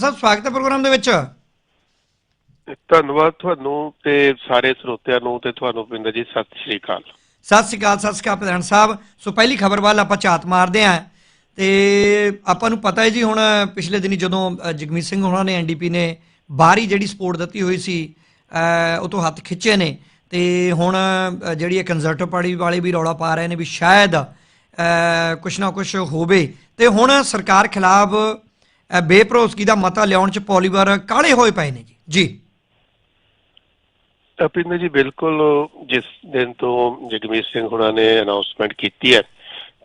ਸਾਹਿਬ ਸਵਾਗਤ ਹੈ ਪ੍ਰੋਗਰਾਮ ਦੇ ਵਿੱਚ। ਧੰਨਵਾਦ ਤੁਹਾਨੂੰ ਤੇ ਸਾਰੇ ਸਰੋਤਿਆਂ ਨੂੰ ਤੇ ਤੁਹਾਨੂੰ ਪਿੰਦਰ ਜੀ ਸਤਿ ਸ਼੍ਰੀ ਅਕਾਲ। ਸਤਿ ਸ਼੍ਰੀ ਅਕਾਲ ਸਤਿ ਸ਼੍ਰੀ ਅਕਾਲ ਪ੍ਰਧਾਨ ਸਾਹਿਬ। ਸੋ ਪਹਿਲੀ ਖਬਰ ਵੱਲ ਆਪਾਂ ਝਾਤ ਮਾਰਦੇ ਆਂ ਤੇ ਆਪਾਂ ਨੂੰ ਪਤਾ ਹੈ ਜੀ ਹੁਣ ਪਿਛਲੇ ਦਿਨੀ ਜਦੋਂ ਜਗਮੀਤ ਸਿੰਘ ਹੋਣਾ ਨੇ ਐਨਡੀਪੀ ਨੇ ਬਾਹਰੀ ਜਿਹੜੀ ਸਪੋਰਟ ਦਿੱਤੀ ਹੋਈ ਸੀ ਉਹ ਤੋਂ ਹੱਥ ਖਿੱਚੇ ਨੇ ਤੇ ਹੁਣ ਜਿਹੜੀ ਇਹ ਕੰਜ਼ਰਵੇਟਿਵ ਪਾਰਟੀ ਵਾਲੇ ਵੀ ਰੌਲਾ ਪਾ ਰਹੇ ਨੇ ਵੀ ਸ਼ਾਇਦ ਕੁਛ ਨਾ ਕੁਛ ਹੋਵੇ ਤੇ ਹੁਣ ਸਰਕਾਰ ਖਿਲਾਫ ਅ, ਦਾ ਮਤਾ ਲਿਆਉਣ ਚ ਪੋਲੀਵਰ ਕਾਲੇ ਹੋਏ ਪਏ ਨੇ ਜੀ। ਜੀ। ਅਪਿੰਦਰ ਜੀ ਬਿਲਕੁਲ ਜਿਸ ਦਿਨ ਤੋਂ ਜਗਮੀਤ ਸਿੰਘ ਹੁਣਾਂ ਨੇ ਅਨਾਉਂਸਮੈਂਟ ਕੀਤੀ ਹੈ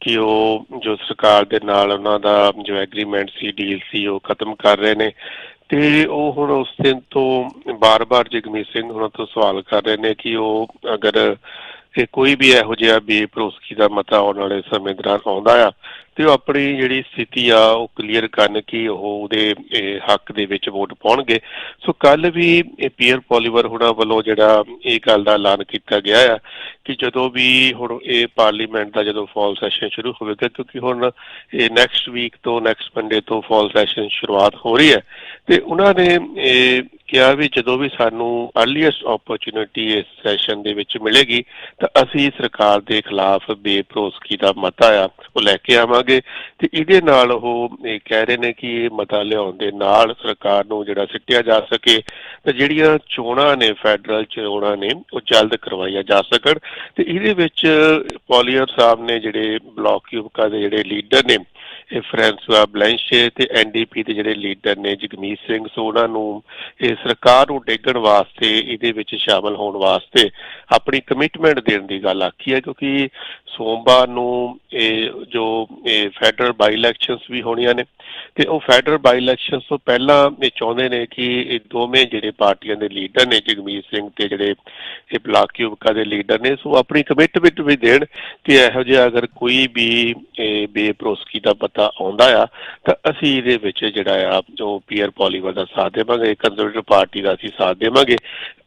ਕਿ ਉਹ ਜੋ ਸਰਕਾਰ ਦੇ ਨਾਲ ਉਹਨਾਂ ਦਾ ਜੋ ਐਗਰੀਮੈਂਟ ਸੀ ਡੀਲ ਸੀ ਉਹ ਖਤਮ ਕਰ ਰਹੇ ਨੇ ਤੇ ਉਹ ਹੁਣ ਉਸ ਦਿਨ ਤੋਂ ਬਾਰ-ਬਾਰ ਜਗਮੀਤ ਸਿੰਘ ਹੁਣਾਂ ਤੋਂ ਸਵਾਲ ਕਰ ਰਹੇ ਨੇ ਕਿ ਉਹ ਅਗਰ ਇਹ ਕੋਈ ਵੀ ਇਹੋ ਜਿਹਾ ਬੇਪਰੋਸਕੀ ਦਾ ਮਤਾ ਆਉਣ ਵਾਲੇ ਸਮੇਂ ਦੌਰਾਨ ਆਉਂਦਾ ਆ ਤੇ ਉਹ ਆਪਣੀ ਜਿਹੜੀ ਸਥਿਤੀ ਆ, ਉਹ ਕਲੀਅਰ ਕਰਨ ਕਿ ਉਹ ਉਹਦੇ ਹੱਕ ਦੇ ਵਿੱਚ ਵੋਟ ਪਾਉਣਗੇ। ਸੋ ਕੱਲ ਵੀ ਇਹ ਪੀਅਰ ਪੋਲੀਵਰ ਹੁਣਾ ਵੱਲੋਂ ਜਿਹੜਾ ਇਹ ਗੱਲ ਦਾ ਐਲਾਨ ਕੀਤਾ ਗਿਆ ਆ ਕਿ ਜਦੋਂ ਵੀ ਹੁਣ ਇਹ ਪਾਰਲੀਮੈਂਟ ਦਾ ਜਦੋਂ ਫਾਲ ਸੈਸ਼ਨ ਸ਼ੁਰੂ ਹੋਵੇਗਾ, ਕਿਉਂਕਿ ਹੁਣ ਇਹ ਨੈਕਸਟ ਵੀਕ ਤੋਂ ਨੈਕਸਟ ਮੰਡੇ ਤੋਂ ਫਾਲ ਸੈਸ਼ਨ ਸ਼ੁਰੂਆਤ ਹੋ ਰਹੀ ਹੈ। ਤੇ ਉਹਨਾਂ ਨੇ ਇਹ ਕਿਹਾ ਵੀ ਜਦੋਂ ਵੀ ਸਾਨੂੰ ਅਰਲੀਐਸਟ ਓਪਰਚੁਨਿਟੀ ਇਸ ਸੈਸ਼ਨ ਦੇ ਵਿੱਚ ਮਿਲੇਗੀ, ਤਾਂ ਅਸੀਂ ਸਰਕਾਰ ਦੇ ਖਿਲਾਫ ਬੇਪਰੋਸਕੀ ਦਾ ਮਤਾ ਆ, ਉਹ ਲੈ ਕੇ ਆਵਾਂਗੇ। ਤੇ ਇਹਦੇ ਨਾਲ ਉਹ, ਇਹ ਕਹਿ ਰਹੇ ਨੇ ਕਿ ਇਹ ਮਤਾ ਲਿਆਉਣ ਦੇ ਨਾਲ ਸਰਕਾਰ ਨੂੰ ਜਿਹੜਾ ਸਿੱਟਿਆ ਜਾ ਸਕੇ, ਤੇ ਜਿਹੜੀਆਂ ਚੋਣਾਂ ਨੇ, ਫੈਡਰਲ ਚੋਣਾਂ ਨੇ, ਉਹ ਜਲਦ ਕਰਵਾਈਆਂ ਜਾ ਸਕਣ। ਤੇ ਇਹਦੇ ਵਿੱਚ ਪੋਲੀਅਰ ਸਾਹਿਬ ਨੇ ਜਿਹੜੇ ਬਲਾਕ ਯੂਬਕਾ ਦੇ ਜਿਹੜੇ ਲੀਡਰ ਨੇ ਇਹ ਫ੍ਰਾਂਸਵਾ ਬਲੈਂਸ਼ੇ ਤੇ ਐਨਡੀਪੀ ਦੇ ਜਿਹੜੇ ਲੀਡਰ ਨੇ, ਜਗਮੀਤ ਸਿੰਘ, ਸੋ ਉਹਨਾਂ ਨੂੰ ਇਹ ਸਰਕਾਰ ਨੂੰ ਡੇਗਣ ਵਾਸਤੇ, ਇਹਦੇ ਵਿੱਚ ਸ਼ਾਮਲ ਹੋਣ ਵਾਸਤੇ ਆਪਣੀ ਕਮਿਟਮੈਂਟ ਦੇਣ ਦੀ ਗੱਲ ਆਖੀ ਹੈ, ਕਿਉਂਕਿ ਸੋਮਵਾਰ ਨੂੰ ਇਹ ਜੋ ਇਹ ਫੈਡਰਲ ਬਾਈ ਇਲੈਕਸ਼ਨਸ ਵੀ ਹੋਣੀਆਂ ਨੇ ਤੇ ਉਹ ਫੈਡਰਲ ਬਾਈ ਇਲੈਕਸ਼ਨਸ ਤੋਂ ਪਹਿਲਾਂ ਇਹ ਚਾਹੁੰਦੇ ਨੇ ਕਿ ਇਹ ਦੋਵੇਂ ਜਿਹੜੇ ਪਾਰਟੀਆਂ ਦੇ ਲੀਡਰ ਨੇ ਜਗਮੀਤ ਸਿੰਘ ਤੇ ਜਿਹੜੇ ਇਹ ਬਲਾਕ ਯੂਬਕਾ ਦੇ ਲੀਡਰ ਨੇ, ਸੋ ਆਪਣੀ ਕਮਿਟਮੈਂਟ ਵੀ ਦੇਣ ਕਿ ਇਹੋ ਜਿਹਾ ਅਗਰ ਕੋਈ ਵੀ ਇਹ ਬੇਭਰੋਸਗੀ ਦਾ ਪਤਾ ਆਉਂਦਾ ਆ, ਤਾਂ ਅਸੀਂ ਇਹਦੇ ਵਿੱਚ ਜਿਹੜਾ ਆ, ਜੋ ਪੀਅਰ ਪੋਲੀਵਰ ਦਾ ਸਾਥ ਦੇਵਾਂਗੇ ਕੰਜ਼ਰਵੇਟਿਵ ਪਾਰਟੀ ਦਾ ਅਸੀਂ ਸਾਥ ਦੇਵਾਂਗੇ।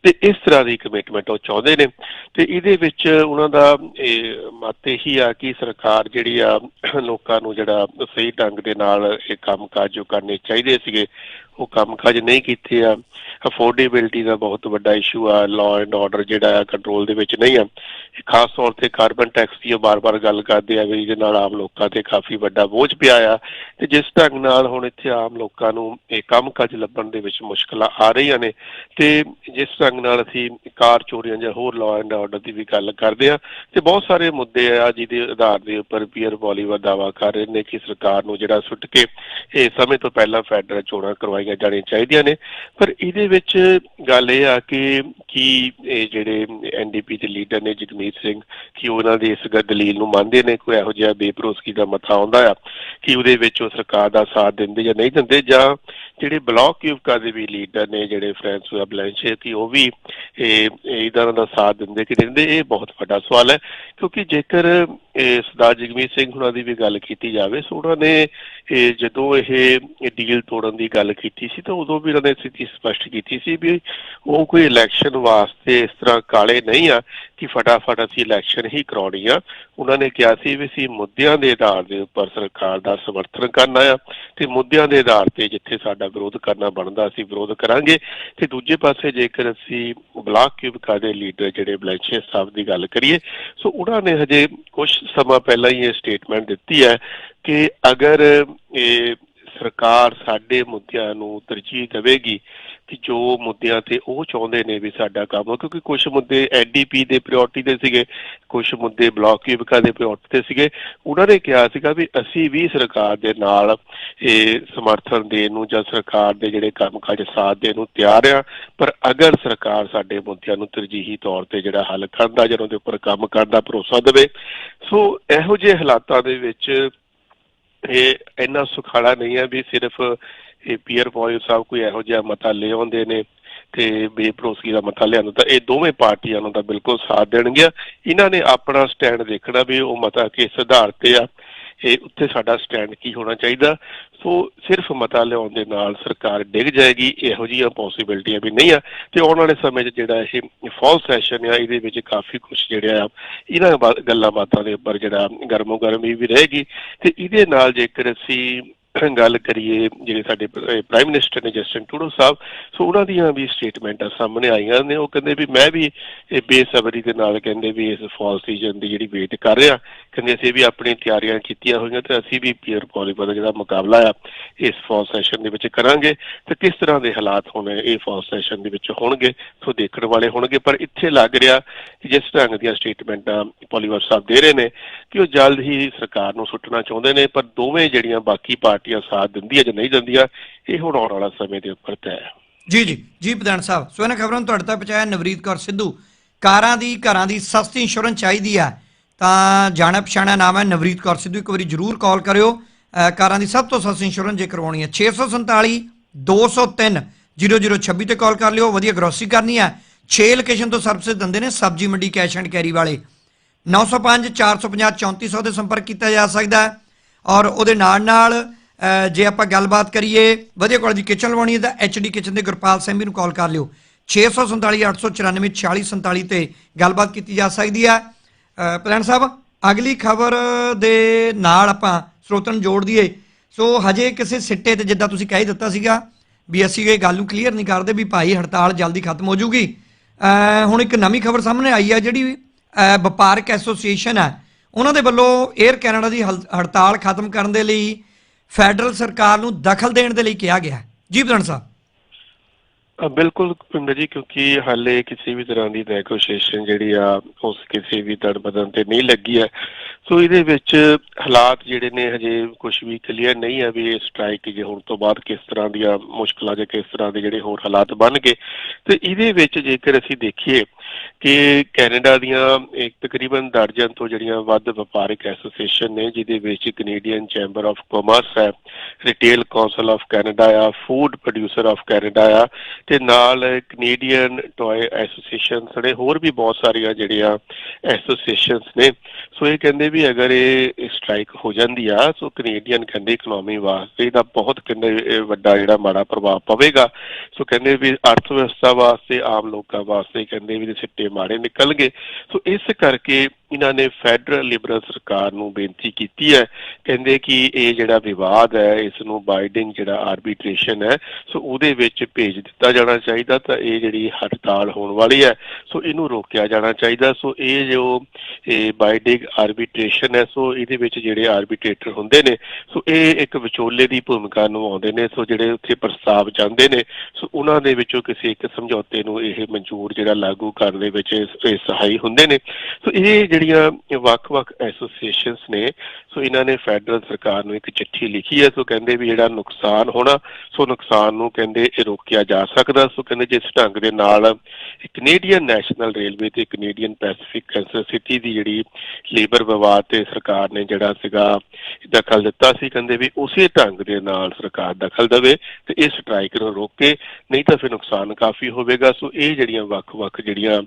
ਤੇ ਇਸ ਤਰ੍ਹਾਂ ਦੀ ਕਮਿਟਮੈਂਟ ਉਹ ਚਾਹੁੰਦੇ ਨੇ। ਤੇ ਇਹਦੇ ਵਿੱਚ ਉਹਨਾਂ ਦਾ, ਇਹ ਮਤ ਇਹੀ ਆ ਕਿ ਸਰਕਾਰ ਜਿਹੜੀ ਆ, ਲੋਕਾਂ ਨੂੰ ਜਿਹੜਾ ਸਹੀ ਢੰਗ ਦੇ ਨਾਲ ਇਹ ਕੰਮਕਾਜ ਜੋ ਕਰਨੇ ਚਾਹੀਦੇ ਸੀਗੇ ਉਹ ਕੰਮਕਾਜ ਨਹੀਂ ਕੀਤੇ ਆ ਅਫੋਰਡੇਬਿਲਟੀ ਦਾ ਬਹੁਤ ਵੱਡਾ ਇਸ਼ੂ ਆ ਲਾਅ ਐਂਡ ਆਰਡਰ ਜਿਹੜਾ ਆ ਕੰਟਰੋਲ ਦੇ ਵਿੱਚ ਨਹੀਂ ਆ। ਖਾਸ ਤੌਰ ਤੇ ਕਾਰਬਨ ਟੈਕਸ ਦੀ ਉਹ ਬਾਰ-ਬਾਰ ਗੱਲ ਕਰਦੇ ਆ ਵੀ ਇਹਦੇ ਨਾਲ ਆਮ ਲੋਕਾਂ ਤੇ ਕਾਫੀ ਵੱਡਾ ਬੋਝ ਪਿਆ ਆ। ਤੇ ਜਿਸ ਢੰਗ ਨਾਲ ਹੁਣ ਇੱਥੇ ਆਮ ਲੋਕਾਂ ਨੂੰ ਇਹ ਕੰਮਕਾਜ ਲੱਭਣ ਦੇ ਵਿੱਚ ਮੁਸ਼ਕਲਾਂ ਆ ਰਹੀਆਂ ਨੇ, ਤੇ ਜਿਸ ਢੰਗ ਨਾਲ ਅਸੀਂ ਕਾਰ ਚੋਰੀਆਂ ਜਾਂ ਹੋਰ ਲਾਅ ਐਂਡ ਆਰਡਰ ਦੀ ਵੀ ਗੱਲ ਕਰਦੇ ਆ, ਤੇ ਬਹੁਤ ਸਾਰੇ ਮੁੱਦੇ ਆ ਜਿਹਦੇ ਆਧਾਰ ਦੇ ਉੱਪਰ ਪੀਅਰ ਬੋਲੀਵਰ ਦਾਵਾ ਕਰ ਰਹੇ ਨੇ ਕਿ ਸਰਕਾਰ ਨੂੰ ਜਿਹੜਾ ਸੁੱਟ ਕੇ ਇਹ ਸਮੇਂ ਤੋਂ ਪਹਿਲਾਂ ਫੈਡਰਲ ਚੋਣਾਂ ਕਰਵਾਈ ਕਰਵਾਈਆਂ ਜਾਣੀਆਂ ਚਾਹੀਦੀਆਂ ਨੇ। ਪਰ ਇਹਦੇ ਵਿੱਚ ਗੱਲ ਇਹ ਆ ਕਿ ਕੀ ਇਹ ਜਿਹੜੇ ਐਨਡੀਪੀ ਦੇ ਲੀਡਰ ਨੇ ਜਗਮੀਤ ਸਿੰਘ, ਕਿ ਉਹਨਾਂ ਦੀ ਇਸ ਦਲੀਲ ਨੂੰ ਮੰਨਦੇ ਨੇ? ਕੋਈ ਇਹੋ ਜਿਹਾ ਬੇਭਰੋਸਗੀ ਦਾ ਮੱਥਾ ਆਉਂਦਾ ਆ ਕਿ ਉਹਦੇ ਵਿੱਚ ਉਹ ਸਰਕਾਰ ਦਾ ਸਾਥ ਦਿੰਦੇ ਜਾਂ ਨਹੀਂ ਦਿੰਦੇ? ਜਾਂ ਜਿਹੜੇ ਬਲਾਕ ਯੁਵਕਾਂ ਦੇ ਵੀ ਲੀਡਰ ਨੇ, ਜਿਹੜੇ ਫ੍ਰਾਂਸਵਾ ਬਲੈਂਸ਼ੇ ਕਿ ਉਹ ਵੀ ਇਹ ਇਹਦਾ ਦਾ ਸਾਥ ਦਿੰਦੇ ਕਿ ਨਹੀਂ ਦਿੰਦੇ? ਇਹ ਬਹੁਤ ਵੱਡਾ ਸਵਾਲ ਹੈ। ਕਿਉਂਕਿ ਜੇਕਰ ਇਹ ਸਰਦਾਰ ਜਗਮੀਤ ਸਿੰਘ ਹੁਣਾਂ ਦੀ ਵੀ ਗੱਲ ਕੀਤੀ ਜਾਵੇ, ਸੋ ਉਹਨਾਂ ਨੇ, ਇਹ ਜਦੋਂ ਇਹ ਡੀਲ ਤੋੜਨ ਦੀ ਗੱਲ ਕੀਤੀ ਸੀ, ਤਾਂ ਉਦੋਂ ਵੀ ਉਹਨਾਂ ਨੇ ਸਥਿਤੀ ਸਪਸ਼ਟ ਕੀਤੀ ਸੀ ਵੀ ਉਹ ਕੋਈ ਇਲੈਕਸ਼ਨ ਵਾਸਤੇ ਇਸ ਤਰ੍ਹਾਂ ਕਾਲੇ ਨਹੀਂ ਆ ਕਿ ਫਟਾਫਟ ਅਸੀਂ ਇਲੈਕਸ਼ਨ ਹੀ ਕਰਾਉਣੀ ਆ। ਉਹਨਾਂ ਨੇ ਕਿਹਾ ਸੀ ਵੀ ਅਸੀਂ ਮੁੱਦਿਆਂ ਦੇ ਆਧਾਰ ਦੇ ਉੱਪਰ ਸਰਕਾਰ ਦਾ ਸਮਰਥਨ ਕਰਨਾ ਆ ਤੇ ਮੁੱਦਿਆਂ ਦੇ ਆਧਾਰ ਤੇ ਜਿੱਥੇ ਸਾਡਾ ਵਿਰੋਧ ਕਰਨਾ ਬਣਦਾ ਅਸੀਂ ਵਿਰੋਧ ਕਰਾਂਗੇ। ਤੇ ਦੂਜੇ ਪਾਸੇ ਜੇਕਰ ਅਸੀਂ ਬਲਾਕ ਕਿਊਬਕਾ ਦੇ ਲੀਡਰ ਜਿਹੜੇ ਬਲੈਂਸ਼ੇ ਸਾਹਿਬ ਦੀ ਗੱਲ ਕਰੀਏ, ਸੋ ਉਹਨਾਂ ਨੇ ਹਜੇ ਕੁਝ ਸਮਾਂ ਪਹਿਲਾਂ ਹੀ ਇਹ ਸਟੇਟਮੈਂਟ ਦਿੱਤੀ ਹੈ ਕਿ ਅਗਰ ਇਹ ਸਰਕਾਰ ਸਾਡੇ ਮੁੱਦਿਆਂ ਨੂੰ ਤਰਜੀਹ ਦੇਵੇਗੀ ਜੋ ਮੁੱਦਿਆਂ ਤੇ ਉਹ ਚਾਹੁੰਦੇ ਨੇ ਵੀ ਸਾਡਾ ਕੰਮ, ਕਿਉਂਕਿ ਕੁਝ ਮੁੱਦੇ ਐਨਡੀਪੀ ਦੇ ਪ੍ਰਾਇੋਰਟੀ ਦੇ ਸੀਗੇ ਕੁਝ ਮੁੱਦੇ ਬਲਾਕ ਯੂਬਕਾ ਦੇ ਪ੍ਰਾਇੋਰਟੀ ਤੇ ਸੀਗੇ। ਉਹਨਾਂ ਨੇ ਕਿਹਾ ਸੀਗਾ ਵੀ ਅਸੀਂ ਵੀ ਸਰਕਾਰ ਦੇ ਨਾਲ ਇਹ ਸਮਰਥਨ ਦੇਣ ਨੂੰ ਜਾਂ ਸਰਕਾਰ ਦੇ ਜਿਹੜੇ ਕੰਮਕਾਜ ਸਾਥ ਦੇਣ ਨੂੰ ਤਿਆਰ ਆ, ਪਰ ਅਗਰ ਸਰਕਾਰ ਸਾਡੇ ਮੁੱਦਿਆਂ ਨੂੰ ਤਰਜੀਹੀ ਤੌਰ ਤੇ ਜਿਹੜਾ ਹੱਲ ਕਰਨ ਦਾ ਜਾਂ ਉਹਦੇ ਉੱਪਰ ਕੰਮ ਕਰਨ ਦਾ ਭਰੋਸਾ ਦੇਵੇ, ਸੋ ਇਹੋ ਜਿਹੇ ਹਾਲਾਤਾਂ ਦੇ ਵਿੱਚ ਇਹ ਇੰਨਾ ਸੁਖਾਲਾ ਨਹੀਂ ਹੈ ਵੀ ਸਿਰਫ ਇਹ ਪੀਅਰ ਪੋਇਲ ਸਾਹਿਬ ਕੋਈ ਇਹੋ ਜਿਹਾ ਮਤਾ ਲੈ ਆਉਂਦੇ ਨੇ ਤੇ ਬੇਭਰੋਸਗੀ ਦਾ ਮਤਾ ਲਿਆਉਣ ਤਾਂ ਇਹ ਦੋਵੇਂ ਪਾਰਟੀਆਂ ਨੂੰ ਤਾਂ ਬਿਲਕੁਲ ਸਾਥ ਦੇਣਗੀਆਂ। ਇਹਨਾਂ ਨੇ ਆਪਣਾ ਸਟੈਂਡ ਦੇਖਣਾ ਵੀ ਉਹ ਮਤਾ ਕਿਸ ਆਧਾਰ ਤੇ ਆ। ਇਹ ਉੱਥੇ ਸਾਡਾ ਸਟੈਂਡ ਕੀ ਹੋਣਾ ਚਾਹੀਦਾ? ਸੋ ਸਿਰਫ ਮਤਾ ਲਿਆਉਣ ਦੇ ਨਾਲ ਸਰਕਾਰ ਡਿੱਗ ਜਾਏਗੀ, ਇਹੋ ਜਿਹੀਆਂ ਪੋਸੀਬਿਲਟੀਆਂ ਵੀ ਨਹੀਂ ਆ। ਤੇ ਆਉਣ ਵਾਲੇ ਸਮੇਂ 'ਚ ਜਿਹੜਾ ਇਹ ਫਾਲ ਸੈਸ਼ਨ ਆ, ਇਹਦੇ ਵਿੱਚ ਕਾਫੀ ਕੁਝ ਜਿਹੜਾ ਆ, ਇਹਨਾਂ ਬਾ- ਗੱਲਾਂ ਬਾਤਾਂ ਦੇ ਉੱਪਰ ਜਿਹੜਾ ਗਰਮੋ ਗਰਮੀ ਵੀ ਰਹੇਗੀ। ਤੇ ਇਹਦੇ ਨਾਲ ਜੇਕਰ ਅਸੀਂ ਗੱਲ ਕਰੀਏ ਜਿਹੜੇ ਸਾਡੇ ਪ੍ਰਾਈਮ ਮਿਨਿਸਟਰ ਨੇ ਜਸਟਨ ਟੂਡੋ ਸਾਹਿਬ, ਸੋ ਉਹਨਾਂ ਦੀਆਂ ਵੀ ਸਟੇਟਮੈਂਟਾਂ ਸਾਹਮਣੇ ਆਈਆਂ ਨੇ। ਉਹ ਕਹਿੰਦੇ ਵੀ ਮੈਂ ਵੀ ਇਹ ਬੇਸਬਰੀ ਦੇ ਨਾਲ ਕਹਿੰਦੇ ਵੀ ਇਸ ਫਾਲ ਸੀਜ਼ਨ ਦੀ ਜਿਹੜੀ ਵੇਟ ਕਰ ਰਿਹਾ, ਕਹਿੰਦੇ ਅਸੀਂ ਵੀ ਆਪਣੀ ਤਿਆਰੀਆਂ ਕੀਤੀਆਂ ਹੋਈਆਂ ਤੇ ਅਸੀਂ ਵੀ ਪੀਅਰ ਵਾਲੀਬਾਲ ਦਾ ਜਿਹੜਾ ਮੁਕਾਬਲਾ ਆ, ਇਸ ਫਾਲ ਸੈਸ਼ਨ ਦੇ ਵਿੱਚ ਕਰਾਂਗੇ। ਤੇ ਕਿਸ ਤਰ੍ਹਾਂ ਦੇ ਹਾਲਾਤ ਹੋਣੇ ਇਹ ਫਾਲ ਸੈਸ਼ਨ ਦੇ ਵਿੱਚ ਹੋਣਗੇ, ਸੋ ਦੇਖਣ ਵਾਲੇ ਹੋਣਗੇ। ਪਰ ਇੱਥੇ ਲੱਗ ਰਿਹਾ ਜਿਸ ਢੰਗ ਦੀਆਂ ਸਟੇਟਮੈਂਟਾਂ ਪੋਲੀਵਰ ਸਾਹਿਬ ਦੇ ਰਹੇ ਨੇ, ਕਿ ਉਹ ਜਲਦ ਹੀ ਸਰਕਾਰ ਨੂੰ ਸੁੱਟਣਾ ਚਾਹੁੰਦੇ ਨੇ, ਪਰ ਦੋਵੇਂ ਜਿਹੜੀਆਂ ਬਾਕੀ ਪਾਰਟੀਆਂ ਸਾਥ ਦਿੰਦੀਆਂ ਜਾਂ ਨਹੀਂ ਦਿੰਦੀਆਂ ਇਹ ਹੁਣ ਆਉਣ ਵਾਲਾ ਸਮੇਂ ਦੇ ਉੱਪਰ ਤੈਅ ਹੈ। ਜੀ ਜੀ। ਜੀ, ਪ੍ਰਧਾਨ ਸਾਹਿਬ ਸੋ ਇਹਨਾਂ ਖਬਰਾਂ ਨੂੰ ਤੁਹਾਡੇ ਤੱਕ ਪਹੁੰਚਾਇਆ ਨਵਰੀਤ ਕੌਰ ਸਿੱਧੂ। ਕਾਰਾਂ ਦੀ, ਘਰਾਂ ਦੀ ਸਸਤੀ ਇੰਸ਼ੋਰੈਂਸ ਚਾਹੀਦੀ ਆ। ਤਾਂ ਜਾਣਾ ਪਛਾਣਾ ਨਾਮ ਹੈ ਨਵਰੀਤ ਕੌਰ ਸਿੱਧੂ। ਇੱਕ ਵਾਰੀ ਜਰੂਰ ਕਾਲ ਕਰਿਓ। ਅਹ ਕਾਰਾਂ ਦੀ ਸਭ ਤੋਂ ਸਸਤੀ ਇੰਸ਼ੋਰੈਂਸ ਜੇ ਕਰਵਾਉਣੀ ਹੈ 647 203 0026 ਤੇ ਕਾਲ ਕਰ ਲਿਓ। ਵਧੀਆ ਗਰੋਸਰੀ ਕਰਨੀ ਹੈ 6 ਲੋਕੇਸ਼ਨ ਤੋਂ ਸਰਵਿਸ ਦਿੰਦੇ ਨੇ ਸਬਜੀ ਮੰਡੀ ਕੈਸ਼ ਐਂਡ ਕੈਰੀ ਵਾਲੇ। 905 450 3400 ਦੇ ਸੰਪਰਕ ਕੀਤਾ ਜਾ ਸਕਦਾ। ਹੈ ਔਰ ਉਹਦੇ ਨਾਲ ਨਾਲ ਜੇ ਆਪਾਂ ਗੱਲਬਾਤ ਕਰੀਏ ਵਧੀਆ ਕੁਆਲਿਟੀ ਦੀ ਕਿਚਨ ਲਵਾਉਣੀ ਹੈ ਤਾਂ ਐਚਡੀ ਕਿਚਨ ਦੇ ਗੁਰਪਾਲ ਸਿੰਘ ਨੂੰ ਕਾਲ ਕਰ ਲਿਓ। 647 894 4647 ਤੇ ਗੱਲਬਾਤ ਕੀਤੀ ਜਾ ਸਕਦੀ ਹੈ। ਅਹ, ਪ੍ਰਧਾਨ ਸਾਹਿਬ ਅਗਲੀ ਖਬਰ ਦੇ ਨਾਲ ਆਪਾਂ ਸਰੋਤਨ ਨੂੰ ਜੋੜ ਦਈਏ। ਸੋ ਹਜੇ ਕਿਸੇ ਸਿੱਟੇ ਤੇ ਜਿੱਦਾਂ ਤੁਸੀਂ ਕਹਿ ਦਿੱਤਾ ਸੀਗਾ ਵੀ ਅਸੀਂ ਇਹ ਗੱਲ ਨੂੰ ਕਲੀਅਰ ਨਹੀਂ ਕਰਦੇ ਵੀ ਭਾਈ ਹੜਤਾਲ ਜਲਦੀ ਖਤਮ ਹੋ ਜੂਗੀ। ਹੁਣ ਇੱਕ ਨਵੀਂ ਖਬਰ ਸਾਹਮਣੇ ਆਈ ਹੈ ਜਿਹੜੀ ਵਪਾਰਕ ਐਸੋਸੀਏਸ਼ਨ ਹੈ। ਉਹਨਾਂ ਦੇ ਵੱਲੋਂ 에ਅਰ ਕੈਨੇਡਾ ਦੀ ਹਲ- ਹੜਤਾਲ ਖਤਮ ਕਰਨ ਦੇ ਲਈ ਫੈਡਰਲ ਸਰਕਾਰ ਨੂੰ ਦਖਲ ਦੇਣ ਦੇ ਲਈ ਕਿਹਾ ਗਿਆ ਹੈ। ਜੀ ਪ੍ਰਧਾਨ ਸਾਹਿਬ। ਬਿਲਕੁਲ ਪਿੰਦਰ ਜੀ, ਕਿਉਂਕਿ ਹਾਲੇ ਕਿਸੇ ਵੀ ਤਰ੍ਹਾਂ ਦੀ ਨੈਗੋਸ਼ੀਏਸ਼ਨ ਜਿਹੜੀ ਆ, ਉਸ ਕਿਸੇ ਵੀ ਤੜ ਤੇ ਨਹੀਂ ਲੱਗੀ ਹੈ। ਸੋ ਇਹਦੇ ਵਿੱਚ ਹਾਲਾਤ ਜਿਹੜੇ ਨੇ, ਹਜੇ ਕੁਝ ਵੀ ਕਲੀਅਰ ਨਹੀਂ ਹੈ ਵੀ ਇਹ ਸਟ੍ਰਾਈਕ ਜੇ ਹੁਣ ਤੋਂ ਬਾਅਦ ਕਿਸ ਤਰ੍ਹਾਂ ਦੀਆਂ ਮੁਸ਼ਕਲਾਂ ਜਾਂ ਕਿਸ ਤਰ੍ਹਾਂ ਦੇ ਜਿਹੜੇ ਹੋਰ ਹਾਲਾਤ ਬਣ ਗਏ ਤੇ ਇਹਦੇ ਵਿੱਚ ਜੇਕਰ ਅਸੀਂ ਦੇਖੀਏ ਕਿ ਕੈਨੇਡਾ ਦੀਆਂ, ਇੱਕ ਤਕਰੀਬਨ ਦਰਜਨ ਤੋਂ ਜਿਹੜੀਆਂ ਵੱਧ ਵਪਾਰਕ ਐਸੋਸੀਏਸ਼ਨ ਨੇ, ਜਿਹਦੇ ਵਿੱਚ ਕੈਨੇਡੀਅਨ ਚੈਂਬਰ ਆਫ ਕਾਮਰਸ ਹੈ ਰਿਟੇਲ ਕਾਉਂਸਲ ਆਫ ਕੈਨੇਡਾ ਆ ਫੂਡ ਪ੍ਰੋਡਿਊਸਰ ਆਫ ਕੈਨੇਡਾ ਆ, ਤੇ ਨਾਲ ਕੈਨੇਡੀਅਨ ਟੋਏ ਐਸੋਸੀਏਸ਼ਨਸ ਨੇ, ਹੋਰ ਵੀ ਬਹੁਤ ਸਾਰੀਆਂ ਜਿਹੜੀਆਂ ਐਸੋਸੀਏਸ਼ਨਸ ਨੇ। ਸੋ ਇਹ ਕਹਿੰਦੇ ਵੀ ਅਗਰ ਇਹ ਸਟ੍ਰਾਈਕ ਹੋ ਜਾਂਦੀ ਆ, ਸੋ ਕੈਨੇਡੀਅਨ ਕਹਿੰਦੇ ਇਕਨੋਮੀ ਵਾਸਤੇ ਇਹਦਾ ਬਹੁਤ ਕਹਿੰਦੇ ਵੱਡਾ ਜਿਹੜਾ ਮਾੜਾ ਪ੍ਰਭਾਵ ਪਵੇਗਾ। ਸੋ ਕਹਿੰਦੇ ਵੀ ਅਰਥ ਵਿਵਸਥਾ ਵਾਸਤੇ, ਆਮ ਲੋਕਾਂ ਵਾਸਤੇ ਕਹਿੰਦੇ ਵੀ ਸਿੱਟੇ ਮਾੜੇ ਨਿਕਲਣਗੇ ਸੋ ਇਸ ਕਰਕੇ ਇਹਨਾਂ ਨੇ ਫੈਡਰਲ ਲਿਬਰਲ ਸਰਕਾਰ ਨੂੰ ਬੇਨਤੀ ਕੀਤੀ ਹੈ, ਕਹਿੰਦੇ ਕਿ ਇਹ ਜਿਹੜਾ ਵਿਵਾਦ ਹੈ ਇਸ ਨੂੰ ਬਾਈਡਿੰਗ ਜਿਹੜਾ ਆਰਬਿਟ੍ਰੇਸ਼ਨ ਹੈ, ਸੋ ਉਹਦੇ ਵਿੱਚ ਭੇਜ ਦਿੱਤਾ ਜਾਣਾ ਚਾਹੀਦਾ ਤਾਂ ਇਹ ਜਿਹੜੀ ਹੜਤਾਲ ਹੋਣ ਵਾਲੀ ਹੈ, ਸੋ ਇਹਨੂੰ ਰੋਕਿਆ ਜਾਣਾ ਚਾਹੀਦਾ, ਸੋ ਇਹ ਜੋ, ਇਹ ਬਾਈਡਿੰਗ ਆਰਬਿਟ੍ਰੇਸ਼ਨ ਹੈ, ਸੋ ਇਹਦੇ ਵਿੱਚ ਜਿਹੜੇ ਆਰਬਿਟ੍ਰੇਟਰ ਹੁੰਦੇ ਨੇ, ਸੋ ਇਹ ਇੱਕ ਵਿਚੋਲੇ ਦੀ ਭੂਮਿਕਾ ਨਿਭਾਉਂਦੇ ਨੇ, ਸੋ ਜਿਹੜੇ ਉੱਥੇ ਪ੍ਰਸਤਾਵ ਜਾਂਦੇ ਨੇ, ਸੋ ਉਹਨਾਂ ਦੇ ਵਿੱਚੋਂ ਕਿਸੇ ਇੱਕ ਸਮਝੌਤੇ ਨੂੰ ਇਹ ਮਨਜ਼ੂਰ ਜਿਹੜਾ ਲਾਗੂ ਕਰਨ ਦੇ ਵਿੱਚ ਸਹਾਈ ਹੁੰਦੇ ਨੇ, ਸੋ ਇਹ ਜਿਹੜੀਆਂ ਵੱਖ-ਵੱਖ ਐਸੋਸੀਏਸ਼ਨਸ ਨੇ ਸੋ ਇਹਨਾਂ ਨੇ ਫੈਡਰਲ ਸਰਕਾਰ ਨੂੰ ਇੱਕ ਚਿੱਠੀ ਲਿਖੀ ਹੈ, ਸੋ ਕਹਿੰਦੇ ਵੀ ਜਿਹੜਾ ਨੁਕਸਾਨ ਹੋਣਾ, ਸੋ ਨੁਕਸਾਨ ਨੂੰ ਕਹਿੰਦੇ ਇਹ ਰੋਕਿਆ ਜਾ ਸਕਦਾ, ਸੋ ਕਹਿੰਦੇ ਜਿਸ ਢੰਗ ਦੇ ਨਾਲ ਕੈਨੇਡੀਅਨ ਨੈਸ਼ਨਲ ਰੇਲਵੇ ਤੇ ਕੈਨੇਡੀਅਨ ਪੈਸੀਫਿਕ ਕੈਂਸਰ ਸਿਟੀ ਦੀ ਜਿਹੜੀ ਲੇਬਰ ਵਿਵਾਦ ਤੇ ਸਰਕਾਰ ਨੇ ਜਿਹੜਾ ਸੀਗਾ ਦਖਲ ਦਿੱਤਾ ਸੀ, ਕਹਿੰਦੇ ਵੀ ਉਸੇ ਢੰਗ ਦੇ ਨਾਲ ਸਰਕਾਰ ਦਖਲ ਦੇਵੇ ਤੇ ਇਹ ਸਟ੍ਰਾਈਕ ਨੂੰ ਰੋਕੇ ਨਹੀਂ ਤਾਂ ਫਿਰ ਨੁਕਸਾਨ ਕਾਫੀ ਹੋਵੇਗਾ, ਸੋ ਇਹ ਜਿਹੜੀਆਂ ਵੱਖ-ਵੱਖ ਜਿਹੜੀਆਂ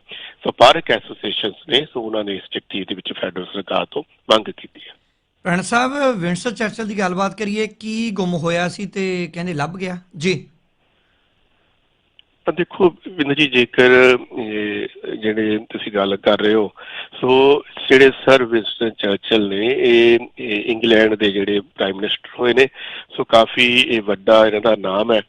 ਵਪਾਰਕ ਐਸੋਸੀਏਸ਼ਨਸ ਨੇ, ਸੋ ਉਹਨਾਂ ਨੇ ਇਸ ਚਿੱਠੀ ਦੇ ਵਿੱਚ ਫੈਡਰਲ ਸਰਕਾਰ ਤੋਂ ਮੰਗ ਕੀਤੀ ਹੈ। ਪ੍ਰਣ ਸਾਹਿਬ ਵਿੰਸਟਨ ਚਰਚਲ ਦੀ ਗੱਲਬਾਤ ਕਰੀਏ, ਕੀ ਗੁੰਮ ਹੋਇਆ ਸੀ ਤੇ ਕਹਿੰਦੇ ਲੱਭ ਗਿਆ? ਜੀ। ਤਾਂ ਦੇਖੋ ਵਿੰਦਰ ਜੀ, ਜੇਕਰ ਜਿਹੜੇ ਤੁਸੀਂ ਗੱਲ ਕਰ ਰਹੇ ਹੋ, ਸੋ ਜਿਹੜੇ ਸਰ ਵਿੰਸਟਨ ਚਰਚਲ ਨੇ ਇਹ ਇੰਗਲੈਂਡ ਦੇ ਜਿਹੜੇ ਪ੍ਰਾਈਮ ਮਿਨਿਸਟਰ ਹੋਏ ਨੇ, ਸੋ ਕਾਫੀ ਇਹ ਵੱਡਾ ਇਹਨਾਂ ਦਾ ਨਾਮ ਹੈ।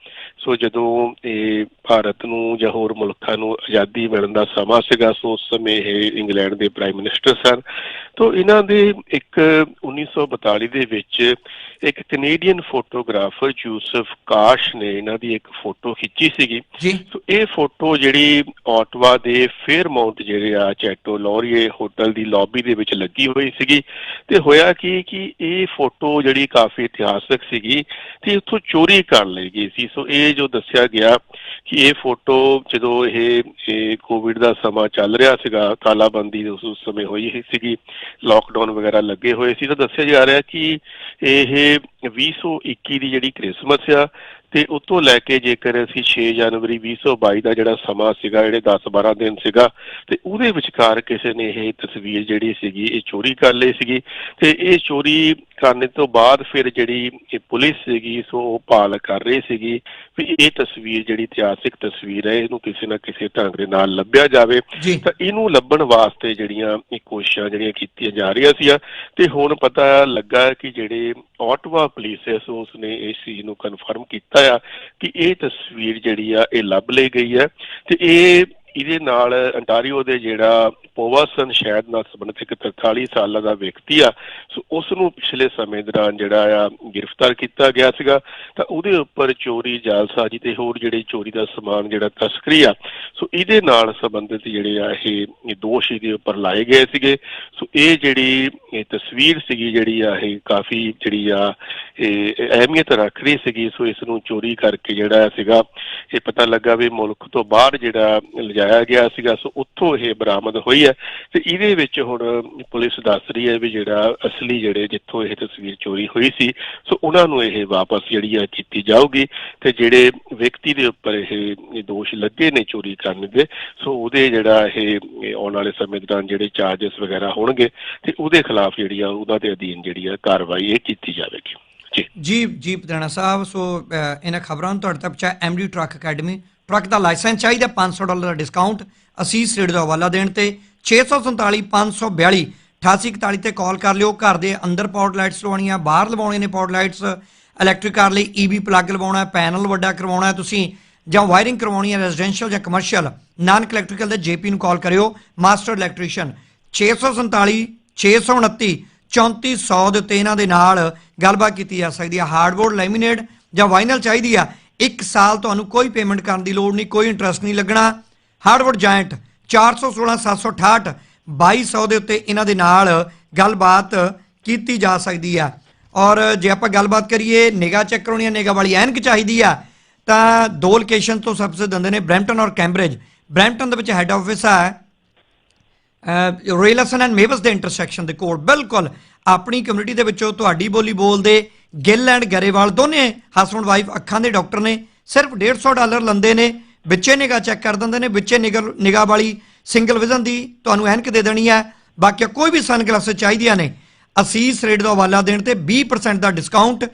ਸੋ ਜਦੋਂ ਇਹ ਭਾਰਤ ਨੂੰ ਜਾਂ ਹੋਰ ਮੁਲਕਾਂ ਨੂੰ ਆਜ਼ਾਦੀ ਮਿਲਣ ਦਾ ਸਮਾਂ ਸੀਗਾ ਸੋ ਉਸ ਸਮੇਂ ਇਹ ਇੰਗਲੈਂਡ ਦੇ ਪ੍ਰਾਈਮ ਮਿਨਿਸਟਰ ਸਨ। ਤੋਂ ਇਹਨਾਂ ਦੇ ਇੱਕ 1942 ਦੇ ਵਿੱਚ ਇੱਕ ਕੈਨੇਡੀਅਨ ਫੋਟੋਗ੍ਰਾਫਰ ਯੂਸਫ ਕਾਸ਼ ਨੇ ਇਹਨਾਂ ਦੀ ਇੱਕ ਫੋਟੋ ਖਿੱਚੀ ਸੀਗੀ। ਸੋ ਇਹ ਫੋਟੋ ਜਿਹੜੀ ਆਟਵਾ ਦੇ ਫੇਅਰਮਾਉਂਟ ਜਿਹੜੇ ਆ ਚੈਟੋ ਲੋਰੀਏ ਹੋਟਲ ਦੀ ਲੌਬੀ ਦੇ ਵਿੱਚ ਲੱਗੀ ਹੋਈ ਸੀਗੀ ਤੇ ਹੋਇਆ ਕੀ ਕਿ ਇਹ ਫੋਟੋ ਜਿਹੜੀ ਕਾਫੀ ਇਤਿਹਾਸਕ ਸੀਗੀ ਤੇ ਉੱਥੋਂ ਚੋਰੀ ਕਰ ਲਈ ਗਈ ਸੀ। ਸੋ ਇਹ ਜੋ ਦੱਸਿਆ ਗਿਆ ਕਿ ਇਹ ਫੋਟੋ ਜਦੋਂ ਇਹ ਕੋਵਿਡ ਦਾ ਸਮਾਂ ਚੱਲ ਰਿਹਾ ਸੀਗਾ, ਤਾਲਾਬੰਦੀ ਉਸ ਉਸ ਸਮੇਂ ਹੋਈ ਹੀ ਸੀਗੀ ਲਾਕਡਾਊਨ ਵਗੈਰਾ ਲੱਗੇ ਹੋਏ ਸੀ, ਤਾਂ ਦੱਸਿਆ ਜਾ ਰਿਹਾ ਕਿ ਇਹ 2021 ਦੀ ਜਿਹੜੀ ਕ੍ਰਿਸਮਸ ਆ, ਤੇ ਉਤੋਂ ਲੈ ਕੇ ਜੇਕਰ ਅਸੀਂ 6 ਜਨਵਰੀ 2022 ਦਾ ਜਿਹੜਾ ਸਮਾਂ ਸੀਗਾ, ਜਿਹੜੇ 10-12 ਦਿਨ ਸੀਗਾ, ਤੇ ਉਹਦੇ ਵਿਚਕਾਰ ਕਿਸੇ ਨੇ ਇਹ ਤਸਵੀਰ ਜਿਹੜੀ ਸੀਗੀ, ਇਹ ਚੋਰੀ ਕਰ ਲਈ ਸੀਗੀ, ਤੇ ਇਹ ਚੋਰੀ ਕਰਨ ਤੋਂ ਬਾਅਦ ਫਿਰ ਜਿਹੜੀ ਪੁਲਿਸ ਸੀਗੀ, ਸੋ ਉਹ ਭਾਲ ਕਰ ਰਹੀ ਸੀਗੀ ਵੀ ਇਹ ਤਸਵੀਰ ਜਿਹੜੀ ਇਤਿਹਾਸਿਕ ਤਸਵੀਰ ਹੈ ਇਹਨੂੰ ਕਿਸੇ ਨਾ ਕਿਸੇ ਢੰਗ ਦੇ ਨਾਲ ਲੱਭਿਆ ਜਾਵੇ। ਤਾਂ ਇਹਨੂੰ ਲੱਭਣ ਵਾਸਤੇ ਜਿਹੜੀਆਂ ਇਹ ਕੋਸ਼ਿਸ਼ਾਂ ਜਿਹੜੀਆਂ ਕੀਤੀਆਂ ਜਾ ਰਹੀਆਂ ਸੀ ਤੇ ਹੁਣ ਪਤਾ ਲੱਗਾ ਕਿ ਜਿਹੜੇ ਆਟਵਾ ਪੁਲਿਸ ਹੈ ਸੋ ਉਸਨੇ ਇਸ ਚੀਜ਼ ਨੂੰ ਕਨਫਰਮ ਕੀਤਾ ਆ ਕਿ ਇਹ ਤਸਵੀਰ ਜਿਹੜੀ ਆ ਇਹ ਲੱਭ ਲਈ ਗਈ ਹੈ। ਤੇ ਇਹ ਇਹਦੇ ਨਾਲ ਅੰਟਾਰੀਓ ਦੇ ਜਿਹੜਾ ਪੋਵਾਸਨ ਸ਼ਹਿਰ ਨਾਲ ਸੰਬੰਧਿਤ ਇੱਕ 43 ਸਾਲਾਂ ਦਾ ਵਿਅਕਤੀ ਆ, ਸੋ ਉਸ ਨੂੰ ਪਿਛਲੇ ਸਮੇਂ ਦੌਰਾਨ ਜਿਹੜਾ ਆ ਗ੍ਰਿਫਤਾਰ ਕੀਤਾ ਗਿਆ ਸੀਗਾ। ਤਾਂ ਉਹਦੇ ਉੱਪਰ ਚੋਰੀ, ਜਾਲਸਾਜ਼ੀ ਤੇ ਹੋਰ ਜਿਹੜੇ ਚੋਰੀ ਦਾ ਸਮਾਨ ਜਿਹੜਾ ਤਸਕਰੀ ਆ, ਸੋ ਇਹਦੇ ਨਾਲ ਸੰਬੰਧਿਤ ਜਿਹੜੇ ਆ ਇਹ ਦੋਸ਼ ਇਹਦੇ ਉੱਪਰ ਲਾਏ ਗਏ ਸੀਗੇ। ਸੋ ਇਹ ਜਿਹੜੀ ਇਹ ਤਸਵੀਰ ਸੀਗੀ ਜਿਹੜੀ ਆ ਇਹ ਕਾਫੀ ਜਿਹੜੀ ਆ ਇਹ ਅਹਿਮੀਅਤ ਰੱਖ ਰਹੀ ਸੀਗੀ, ਸੋ ਇਸ ਨੂੰ ਚੋਰੀ ਕਰਕੇ ਜਿਹੜਾ ਸੀਗਾ, ਇਹ ਪਤਾ ਲੱਗਾ ਵੀ ਮੁਲਕ ਤੋਂ ਬਾਹਰ ਜਿਹੜਾ ਲਿਜਾਇਆ ਗਿਆ ਸੀਗਾ, ਸੋ ਉੱਥੋਂ ਇਹ ਬਰਾਮਦ ਹੋਈ ਹੈ ਤੇ ਇਹਦੇ ਵਿੱਚ ਹੁਣ ਪੁਲਿਸ ਦੱਸ ਰਹੀ ਹੈ ਵੀ ਜਿਹੜਾ ਅਸਲੀ ਜਿਹੜੇ ਜਿੱਥੋਂ ਇਹ ਤਸਵੀਰ ਚੋਰੀ ਹੋਈ ਸੀ, ਸੋ ਉਹਨਾਂ ਨੂੰ ਇਹ ਵਾਪਸ ਜਿਹੜੀ ਆ ਕੀਤੀ ਜਾਊਗੀ ਤੇ ਜਿਹੜੇ ਵਿਅਕਤੀ ਦੇ ਉੱਪਰ ਇਹ ਦੋਸ਼ ਲੱਗੇ ਨੇ ਚੋਰੀ ਕਰਨ ਦੇ, ਸੋ ਉਹਦੇ ਜਿਹੜਾ ਇਹ ਆਉਣ ਵਾਲੇ ਸਮੇਂ ਦੌਰਾਨ ਜਿਹੜੇ ਚਾਰजेस ਵਗੈਰਾ ਹੋਣਗੇ ਤੇ ਉਹਦੇ ਖਿਲਾਫ ਜਿਹੜੀ ਆ ਉਹਨਾਂ ਦੇ ਅਧੀਨ ਜਿਹੜੀ ਆ ਕਾਰਵਾਈ ਇਹ ਕੀਤੀ ਜਾਵੇਗੀ। ਜੀ। ਜੀ ਜੀ ਪਟਾਣਾ ਸਾਹਿਬ, ਸੋ ਇਹਨਾਂ ਖਬਰਾਂ ਨੂੰ ਤੁਹਾਡੇ ਤੱਕ ਪਹੁੰਚਾਇਆ ਐਮਡੀ ਟਰੱਕ ਅਕੈਡਮੀ ਟਰੱਕ ਦਾ ਲਾਇਸੈਂਸ ਚਾਹੀਦਾ 500 ਡਾਲਰ ਦਾ ਡਿਸਕਾਊਂਟ, ਅਸੀਸ ਰੇਟ ਦਾ ਹਵਾਲਾ ਦੇਣ ਤੇ 647 542 8841 ਤੇ ਕਾਲ ਕਰ ਲਿਓ। ਘਰ ਦੇ ਅੰਦਰ ਪੌਡ ਲਾਈਟਸ ਲਵਾਉਣੀਆਂ, ਬਾਹਰ ਲਵਾਉਣੇ ਨੇ ਪੌਡ ਲਾਈਟਸ, ਇਲੈਕਟ੍ਰਿਕ ਕਾਰ ਲਈ ਈਵੀ ਪਲੱਗ ਲਵਾਉਣਾ, ਪੈਨਲ ਵੱਡਾ ਕਰਵਾਉਣਾ ਹੈ ਤੁਸੀਂ ਜਾਂ ਵਾਇਰਿੰਗ ਕਰਵਾਉਣੀ ਹੈ ਰੈਜ਼ੀਡੈਂਸ਼ੀਅਲ ਜਾਂ ਕਮਰਸ਼ੀਅਲ ਨਾਨਕ ਇਲੈਕਟ੍ਰੀਕਲ ਦੇ ਜੇਪੀ ਨੂੰ ਕਾਲ ਕਰਿਓ, ਮਾਸਟਰ ਇਲੈਕਟ੍ਰੀਸ਼ੀਅਨ 647 629 3400 ਦੇ ਉੱਤੇ ਇਹਨਾਂ ਦੇ ਨਾਲ ਗੱਲਬਾਤ ਕੀਤੀ ਜਾ ਸਕਦੀ ਹੈ। ਹਾਰਡਬੋਰਡ ਲੈਮੀਨੇਟ ਜਾਂ ਵਾਈਨਲ ਚਾਹੀਦੀ ਆ ਇੱਕ ਸਾਲ ਤੁਹਾਨੂੰ ਕੋਈ ਪੇਮੈਂਟ ਕਰਨ ਦੀ ਲੋੜ ਨਹੀਂ, ਕੋਈ ਇੰਟਰਸਟ ਨਹੀਂ ਲੱਗਣਾ। ਹਾਰਡਵੁੱਡ ਜਾਇੰਟ 416 768 2200 ਦੇ ਉੱਤੇ ਇਹਨਾਂ ਦੇ ਨਾਲ ਗੱਲਬਾਤ ਕੀਤੀ ਜਾ ਸਕਦੀ ਆ। ਔਰ ਜੇ ਆਪਾਂ ਗੱਲਬਾਤ ਕਰੀਏ, ਨਿਗਾਹ ਚੈੱਕ ਕਰਾਉਣੀ ਹੈ ਨਿਗਾ ਵਾਲੀ ਐਨਕ ਚਾਹੀਦੀ ਆ, ਤਾਂ ਦੋ ਲੋਕੇਸ਼ਨ ਤੋਂ ਸਭ ਦਿੰਦੇ ਨੇ ਬ੍ਰੈਂਪਟਨ ਔਰ ਕੈਂਬਰਿਜ। ਬ੍ਰੈਂਪਟਨ ਦੇ ਵਿੱਚ ਹੈੱਡ ਆਫਿਸ ਆ ਰੇਲਸਨ ਐਂਡ ਮੇਵਸ ਦੇ ਇੰਟਰਸੈਕਸ਼ਨ ਦੇ ਕੋਲ। ਬਿਲਕੁਲ, ਆਪਣੀ ਕਮਿਊਨਿਟੀ ਦੇ ਵਿੱਚੋਂ ਤੁਹਾਡੀ ਬੋਲੀ ਬੋਲਦੇ ਗਿੱਲ ਐਂਡ ਗਰੇਵਾਲ ਦੋਨੇ ਹਸਬੰਡ ਵਾਈਫ ਅੱਖਾਂ ਦੇ ਡਾਕਟਰ ਨੇ, ਸਿਰਫ 150 ਡਾਲਰ ਲੰਦੇ ਨੇ, ਵਿੱਚੇ ਨਿਗਾਹ ਚੈੱਕ ਕਰ ਦਿੰਦੇ ਨੇ, ਵਿੱਚੇ ਨਿਗਾਹ ਵਾਲੀ ਸਿੰਗਲ ਵਿਜ਼ਨ ਦੀ ਤੁਹਾਨੂੰ ਐਨਕ ਦੇ ਦੇਣੀ ਹੈ, ਬਾਕੀ ਕੋਈ ਵੀ ਸਨ ਸਨਗਲਾਸ ਚਾਹੀਦੀਆਂ ਨੇ, ਅਸੀਸ ਰੇਟ ਦਾ ਹਵਾਲਾ ਦੇਣ ਤੇ 20% ਦਾ ਡਿਸਕਾਊਂਟ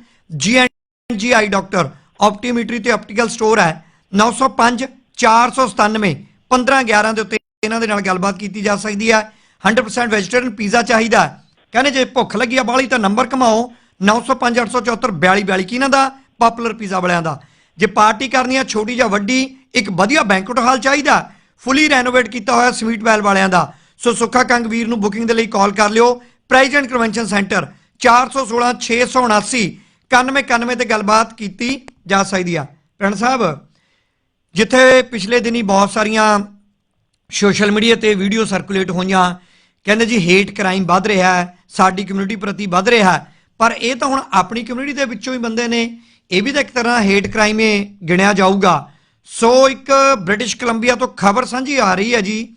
ਜੀ ਆਈ ਡਾਕਟਰ ਆਪਟੀਮੀਟਰੀ ਤੇ ਆਪਟੀਕਲ ਸਟੋਰ ਹੈ 905 497 1511 ਦੇ ਉੱਤੇ ਇਹਨਾਂ ਦੇ ਨਾਲ ਗੱਲਬਾਤ ਕੀਤੀ ਜਾ ਸਕਦੀ ਹੈ 100% ਵੈਜੀਟੇਰੀਅਨ ਪੀਜ਼ਾ ਚਾਹੀਦਾ ਕਹਿੰਦੇ ਜੇ ਭੁੱਖ ਲੱਗੀ ਆ ਬਾਲੀ ਤਾਂ ਨੰਬਰ ਕਮਾਓ 905 874 4242 ਕਿਹਨਾਂ ਦਾ? ਪਪੂਲਰ ਪੀਜ਼ਾ ਵਾਲਿਆਂ ਦਾ। ਜੇ ਪਾਰਟੀ ਕਰਨੀ ਆ, ਛੋਟੀ ਜਾਂ ਵੱਡੀ, ਇੱਕ ਵਧੀਆ ਬੈਂਕਟ ਹਾਲ ਚਾਹੀਦਾ। ਫੁੱਲੀ ਰੈਨੋਵੇਟ ਕੀਤਾ ਹੋਇਆ ਸਵੀਟ ਵੈਲ ਵਾਲਿਆਂ ਦਾ। ਸੋ ਸੁੱਖਾ ਕੰਗ ਵੀਰ ਨੂੰ ਬੁਕਿੰਗ ਦੇ ਲਈ ਕਾਲ ਕਰ ਲਿਓ। ਪ੍ਰੈਜ਼ੀਡੈਂਟ ਕਨਵੈਨਸ਼ਨ ਸੈਂਟਰ 416 679 9191 ਤੇ ਗੱਲਬਾਤ ਕੀਤੀ ਜਾ ਸਕਦੀ ਆ। ਪ੍ਰਣ ਸਾਹਿਬ, ਜਿੱਥੇ ਪਿਛਲੇ ਦਿਨੀ ਬਹੁਤ ਸਾਰੀਆਂ ਸੋਸ਼ਲ ਮੀਡੀਆ ਤੇ ਵੀਡੀਓ ਸਰਕੂਲੇਟ ਹੋਈਆਂ, ਕਹਿੰਦੇ ਜੀ ਹੇਟ ਕ੍ਰਾਈਮ ਵੱਧ ਰਿਹਾ ਹੈ, ਸਾਡੀ ਕਮਿਊਨਿਟੀ ਪ੍ਰਤੀ ਵੱਧ ਰਿਹਾ ਹੈ। ਪਰ ਇਹ ਤਾਂ ਹੁਣ ਆਪਣੀ ਕਮਿਊਨਿਟੀ ਦੇ ਵਿੱਚੋਂ ਹੀ ਬੰਦੇ ਨੇ। ਇਹ ਵੀ ਤਾਂ ਇੱਕ ਤਰ੍ਹਾਂ ਹੇਟ ਕ੍ਰਾਈਮ ਹੀ ਗਿਣਿਆ ਜਾਊਗਾ। ਸੋ ਇੱਕ ਬ੍ਰਿਟਿਸ਼ ਕੋਲੰਬੀਆ ਤੋਂ ਖਬਰ ਸਾਂਝੀ ਆ ਰਹੀ ਹੈ ਜੀ।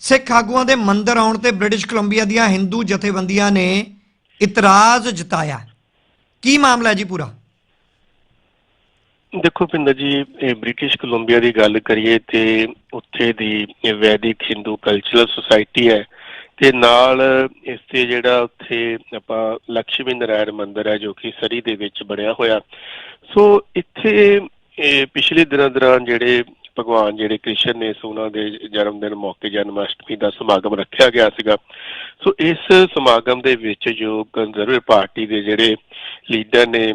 ਸਿੱਖ ਆਗੂਆਂ ਦੇ ਮੰਦਰ ਆਉਣ ਤੇ ਬ੍ਰਿਟਿਸ਼ ਕੋਲੰਬੀਆ ਦੀਆਂ ਹਿੰਦੂ ਜਥੇਬੰਦੀਆਂ ਨੇ ਇਤਰਾਜ਼ ਜਤਾਇਆ। ਕੀ ਮਾਮਲਾ ਹੈ ਜੀ ਪੂਰਾ? ਦੇਖੋ ਪਿੰਦਰ ਜੀ, ਇਹ ਬ੍ਰਿਟਿਸ਼ ਕੋਲੰਬੀਆ ਦੀ ਗੱਲ ਕਰੀਏ ਤੇ ਉੱਥੇ ਦੀ ਵੈਦਿਕ ਹਿੰਦੂ ਕਲਚਰਲ ਸੁਸਾਇਟੀ ਹੈ। ਤੇ ਨਾਲ ਇਸ ਤੇ ਜਿਹੜਾ ਉੱਥੇ ਆਪਾਂ ਲక్ష్ਮੀ ਨਾਰਾਇਣ ਮੰਦਿਰ ਹੈ ਜੋ ਕਿ ਸਰੀ ਦੇ ਵਿੱਚ ਬਣਿਆ ਹੋਇਆ। ਸੋ ਇੱਥੇ ਪਿਛਲੇ ਦਿਨਾਂ ਦੌਰਾਨ ਜਿਹੜੇ ਭਗਵਾਨ ਜਿਹੜੇ ਕ੍ਰਿਸ਼ਨ ਨੇ ਸੋ ਉਹਨਾਂ ਦੇ ਜਨਮ ਦਿਨ ਮੌਕੇ ਜਨਮ ਦਾ ਸਮਾਗਮ ਰੱਖਿਆ ਗਿਆ ਸੀਗਾ। ਸੋ ਇਸ ਸਮਾਗਮ ਦੇ ਵਿੱਚ ਜੋ ਕੰਜ਼ਰਵੇਟਿਵ ਪਾਰਟੀ ਦੇ ਜਿਹੜੇ ਲੀਡਰ ਨੇ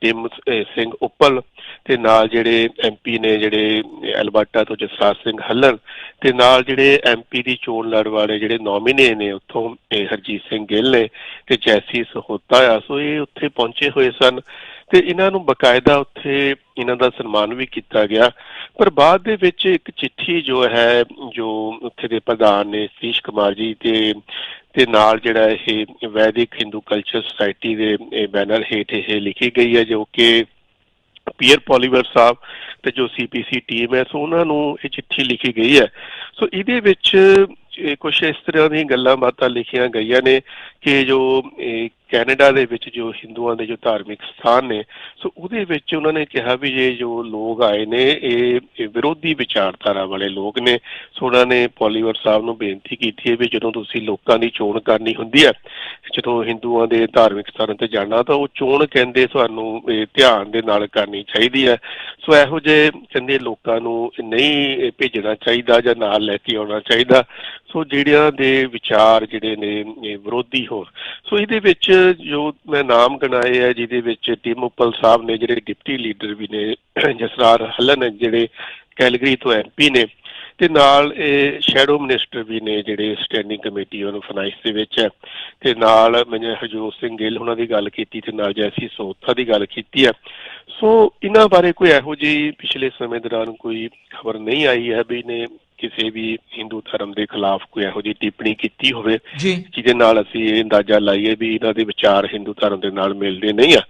ਟਿਮ ਸਿੰਘ ਉੱਪਲ ਤੇ ਨਾਲ ਜਿਹੜੇ ਐਮਪੀ ਨੇ ਜਿਹੜੇ ਐਲਬਰਟਾ ਤੋਂ ਜਸਰਾਜ ਸਿੰਘ ਹੱਲਰ ਤੇ ਨਾਲ ਜਿਹੜੇ ਐਮਪੀ ਦੀ ਚੋਣ ਲੜ ਵਾਲੇ ਜਿਹੜੇ ਨੋਮੀਨੇ ਨੇ ਉੱਥੋਂ ਹਰਜੀਤ ਸਿੰਘ ਗਿੱਲ ਨੇ ਤੇ ਜੈਸੀ ਸਹੋਤਾ ਆ। ਸੋ ਇਹ ਉੱਥੇ ਪਹੁੰਚੇ ਹੋਏ ਸਨ। ਤੇ ਇਹਨਾਂ ਨੂੰ ਬਕਾਇਦਾ ਉੱਥੇ ਇਹਨਾਂ ਦਾ ਸਨਮਾਨ ਵੀ ਕੀਤਾ ਗਿਆ। ਪਰ ਬਾਅਦ ਦੇ ਵਿੱਚ ਇੱਕ ਚਿੱਠੀ ਜੋ ਹੈ, ਜੋ ਉੱਥੇ ਦੇ ਪ੍ਰਧਾਨ ਨੇ ਸਤੀਸ਼ ਕੁਮਾਰ ਜੀ ਤੇ ਤੇ ਨਾਲ ਜਿਹੜਾ ਇਹ ਵੈਦਿਕ ਹਿੰਦੂ ਕਲਚਰ ਸੁਸਾਇਟੀ ਦੇ ਬੈਨਰ ਹੇਠ ਇਹ ਲਿਖੀ ਗਈ ਹੈ, ਜੋ ਕਿ ਪੀਅਰ ਪੋਲੀਵਰ ਸਾਹਿਬ ਤੇ ਜੋ ਸੀਪੀਸੀ ਟੀਮ ਹੈ, ਸੋ ਉਹਨਾਂ ਨੂੰ ਇਹ ਚਿੱਠੀ ਲਿਖੀ ਗਈ ਹੈ। ਸੋ ਇਹਦੇ ਵਿੱਚ ਕੁਝ ਇਸ ਤਰ੍ਹਾਂ ਦੀਆਂ ਗੱਲਾਂ ਬਾਤਾਂ ਲਿਖੀਆਂ ਗਈਆਂ ਨੇ ਕਿ ਜੋ ਕੈਨੇਡਾ ਦੇ ਵਿੱਚ ਜੋ ਹਿੰਦੂਆਂ ਦੇ ਜੋ ਧਾਰਮਿਕ ਸਥਾਨ ਨੇ, ਸੋ ਉਹਦੇ ਵਿੱਚ ਉਹਨਾਂ ਨੇ ਕਿਹਾ ਵੀ ਇਹ ਜੋ ਲੋਕ ਆਏ ਨੇ, ਇਹ ਵਿਰੋਧੀ ਵਿਚਾਰਧਾਰਾ ਵਾਲੇ ਲੋਕ ਨੇ। ਸੋ ਉਹਨਾਂ ਨੇ ਪੋਲੀਵਰ ਸਾਹਿਬ ਨੂੰ ਬੇਨਤੀ ਕੀਤੀ ਹੈ ਵੀ ਜਦੋਂ ਤੁਸੀਂ ਲੋਕਾਂ ਦੀ ਚੋਣ ਕਰਨੀ ਹੁੰਦੀ ਹੈ, ਜਦੋਂ ਹਿੰਦੂਆਂ ਦੇ ਧਾਰਮਿਕ ਸਥਾਨਾਂ ਤੇ ਜਾਣਾ, ਤਾਂ ਉਹ ਚੋਣ ਕਹਿੰਦੇ ਤੁਹਾਨੂੰ, ਇਹ ਧਿਆਨ ਦੇ ਨਾਲ ਕਰਨੀ ਚਾਹੀਦੀ ਹੈ। ਸੋ ਇਹੋ ਜਿਹੇ ਕਹਿੰਦੇ ਲੋਕਾਂ ਨੂੰ ਨਹੀਂ ਭੇਜਣਾ ਚਾਹੀਦਾ ਜਾਂ ਨਾਲ ਲੈ ਕੇ ਆਉਣਾ ਚਾਹੀਦਾ। ਸੋ ਜਿਹੜਿਆਂ ਦੇ ਵਿਚਾਰ ਜਿਹੜੇ ਨੇ ਵਿਰੋਧੀ ਹੋਣ। ਸੋ ਇਹਦੇ ਵਿੱਚ ਜੋ ਮੈਂ ਨਾਮ ਗਣਾਏ ਆ, ਜਿਹਦੇ ਵਿੱਚ ਟਿਮ ਉਪਲ ਸਾਹਿਬ ਨੇ, ਜਿਹੜੇ ਡਿਪਟੀ ਲੀਡਰ ਵੀ ਨੇ ਜਸਰਾਰ ਹੱਲਨ ਜਿਹੜੇ ਕੈਲਗਰੀ ਤੋਂ ਐਮਪੀ ਨੇ, ਤੇ ਨਾਲ ਇਹ ਸ਼ੈਡੋ ਮਿਨਿਸਟਰ ਵੀ ਨੇ ਜਿਹੜੇ ਸਟੈਂਡਿੰਗ ਕਮੇਟੀ ਉਹਨੂੰ ਫਾਈਨੈਂਸ ਦੇ ਵਿੱਚ ਹੈ। ਤੇ ਨਾਲ ਮੈਂ ਹਰਜੋਤ ਸਿੰਘ ਗਿੱਲ ਉਹਨਾਂ ਦੀ ਗੱਲ ਕੀਤੀ ਤੇ ਨਾਲ ਜੈਸੀ ਸੋਥਾ ਦੀ ਗੱਲ ਕੀਤੀ ਹੈ। ਸੋ ਇਹਨਾਂ ਬਾਰੇ ਕੋਈ ਇਹੋ ਜਿਹੀ ਪਿਛਲੇ ਸਮੇਂ ਦੌਰਾਨ ਕੋਈ ਖਬਰ ਨਹੀਂ ਆਈ ਹੈ ਵੀ ਨੇ ਕਿਸੇ ਵੀ ਹਿੰਦੂ ਧਰਮ ਦੇ ਖਿਲਾਫ ਕੋਈ ਇਹੋ ਜਿਹੀ ਟਿੱਪਣੀ ਕੀਤੀ ਹੋਵੇ ਜਿਹਦੇ ਨਾਲ ਅਸੀਂ ਇਹ ਅੰਦਾਜ਼ਾ ਲਾਈਏ ਵੀ ਇਹਨਾਂ ਦੇ ਵਿਚਾਰ ਹਿੰਦੂ ਧਰਮ ਦੇ ਨਾਲ ਮਿਲਦੇ ਨਹੀਂ ਆ।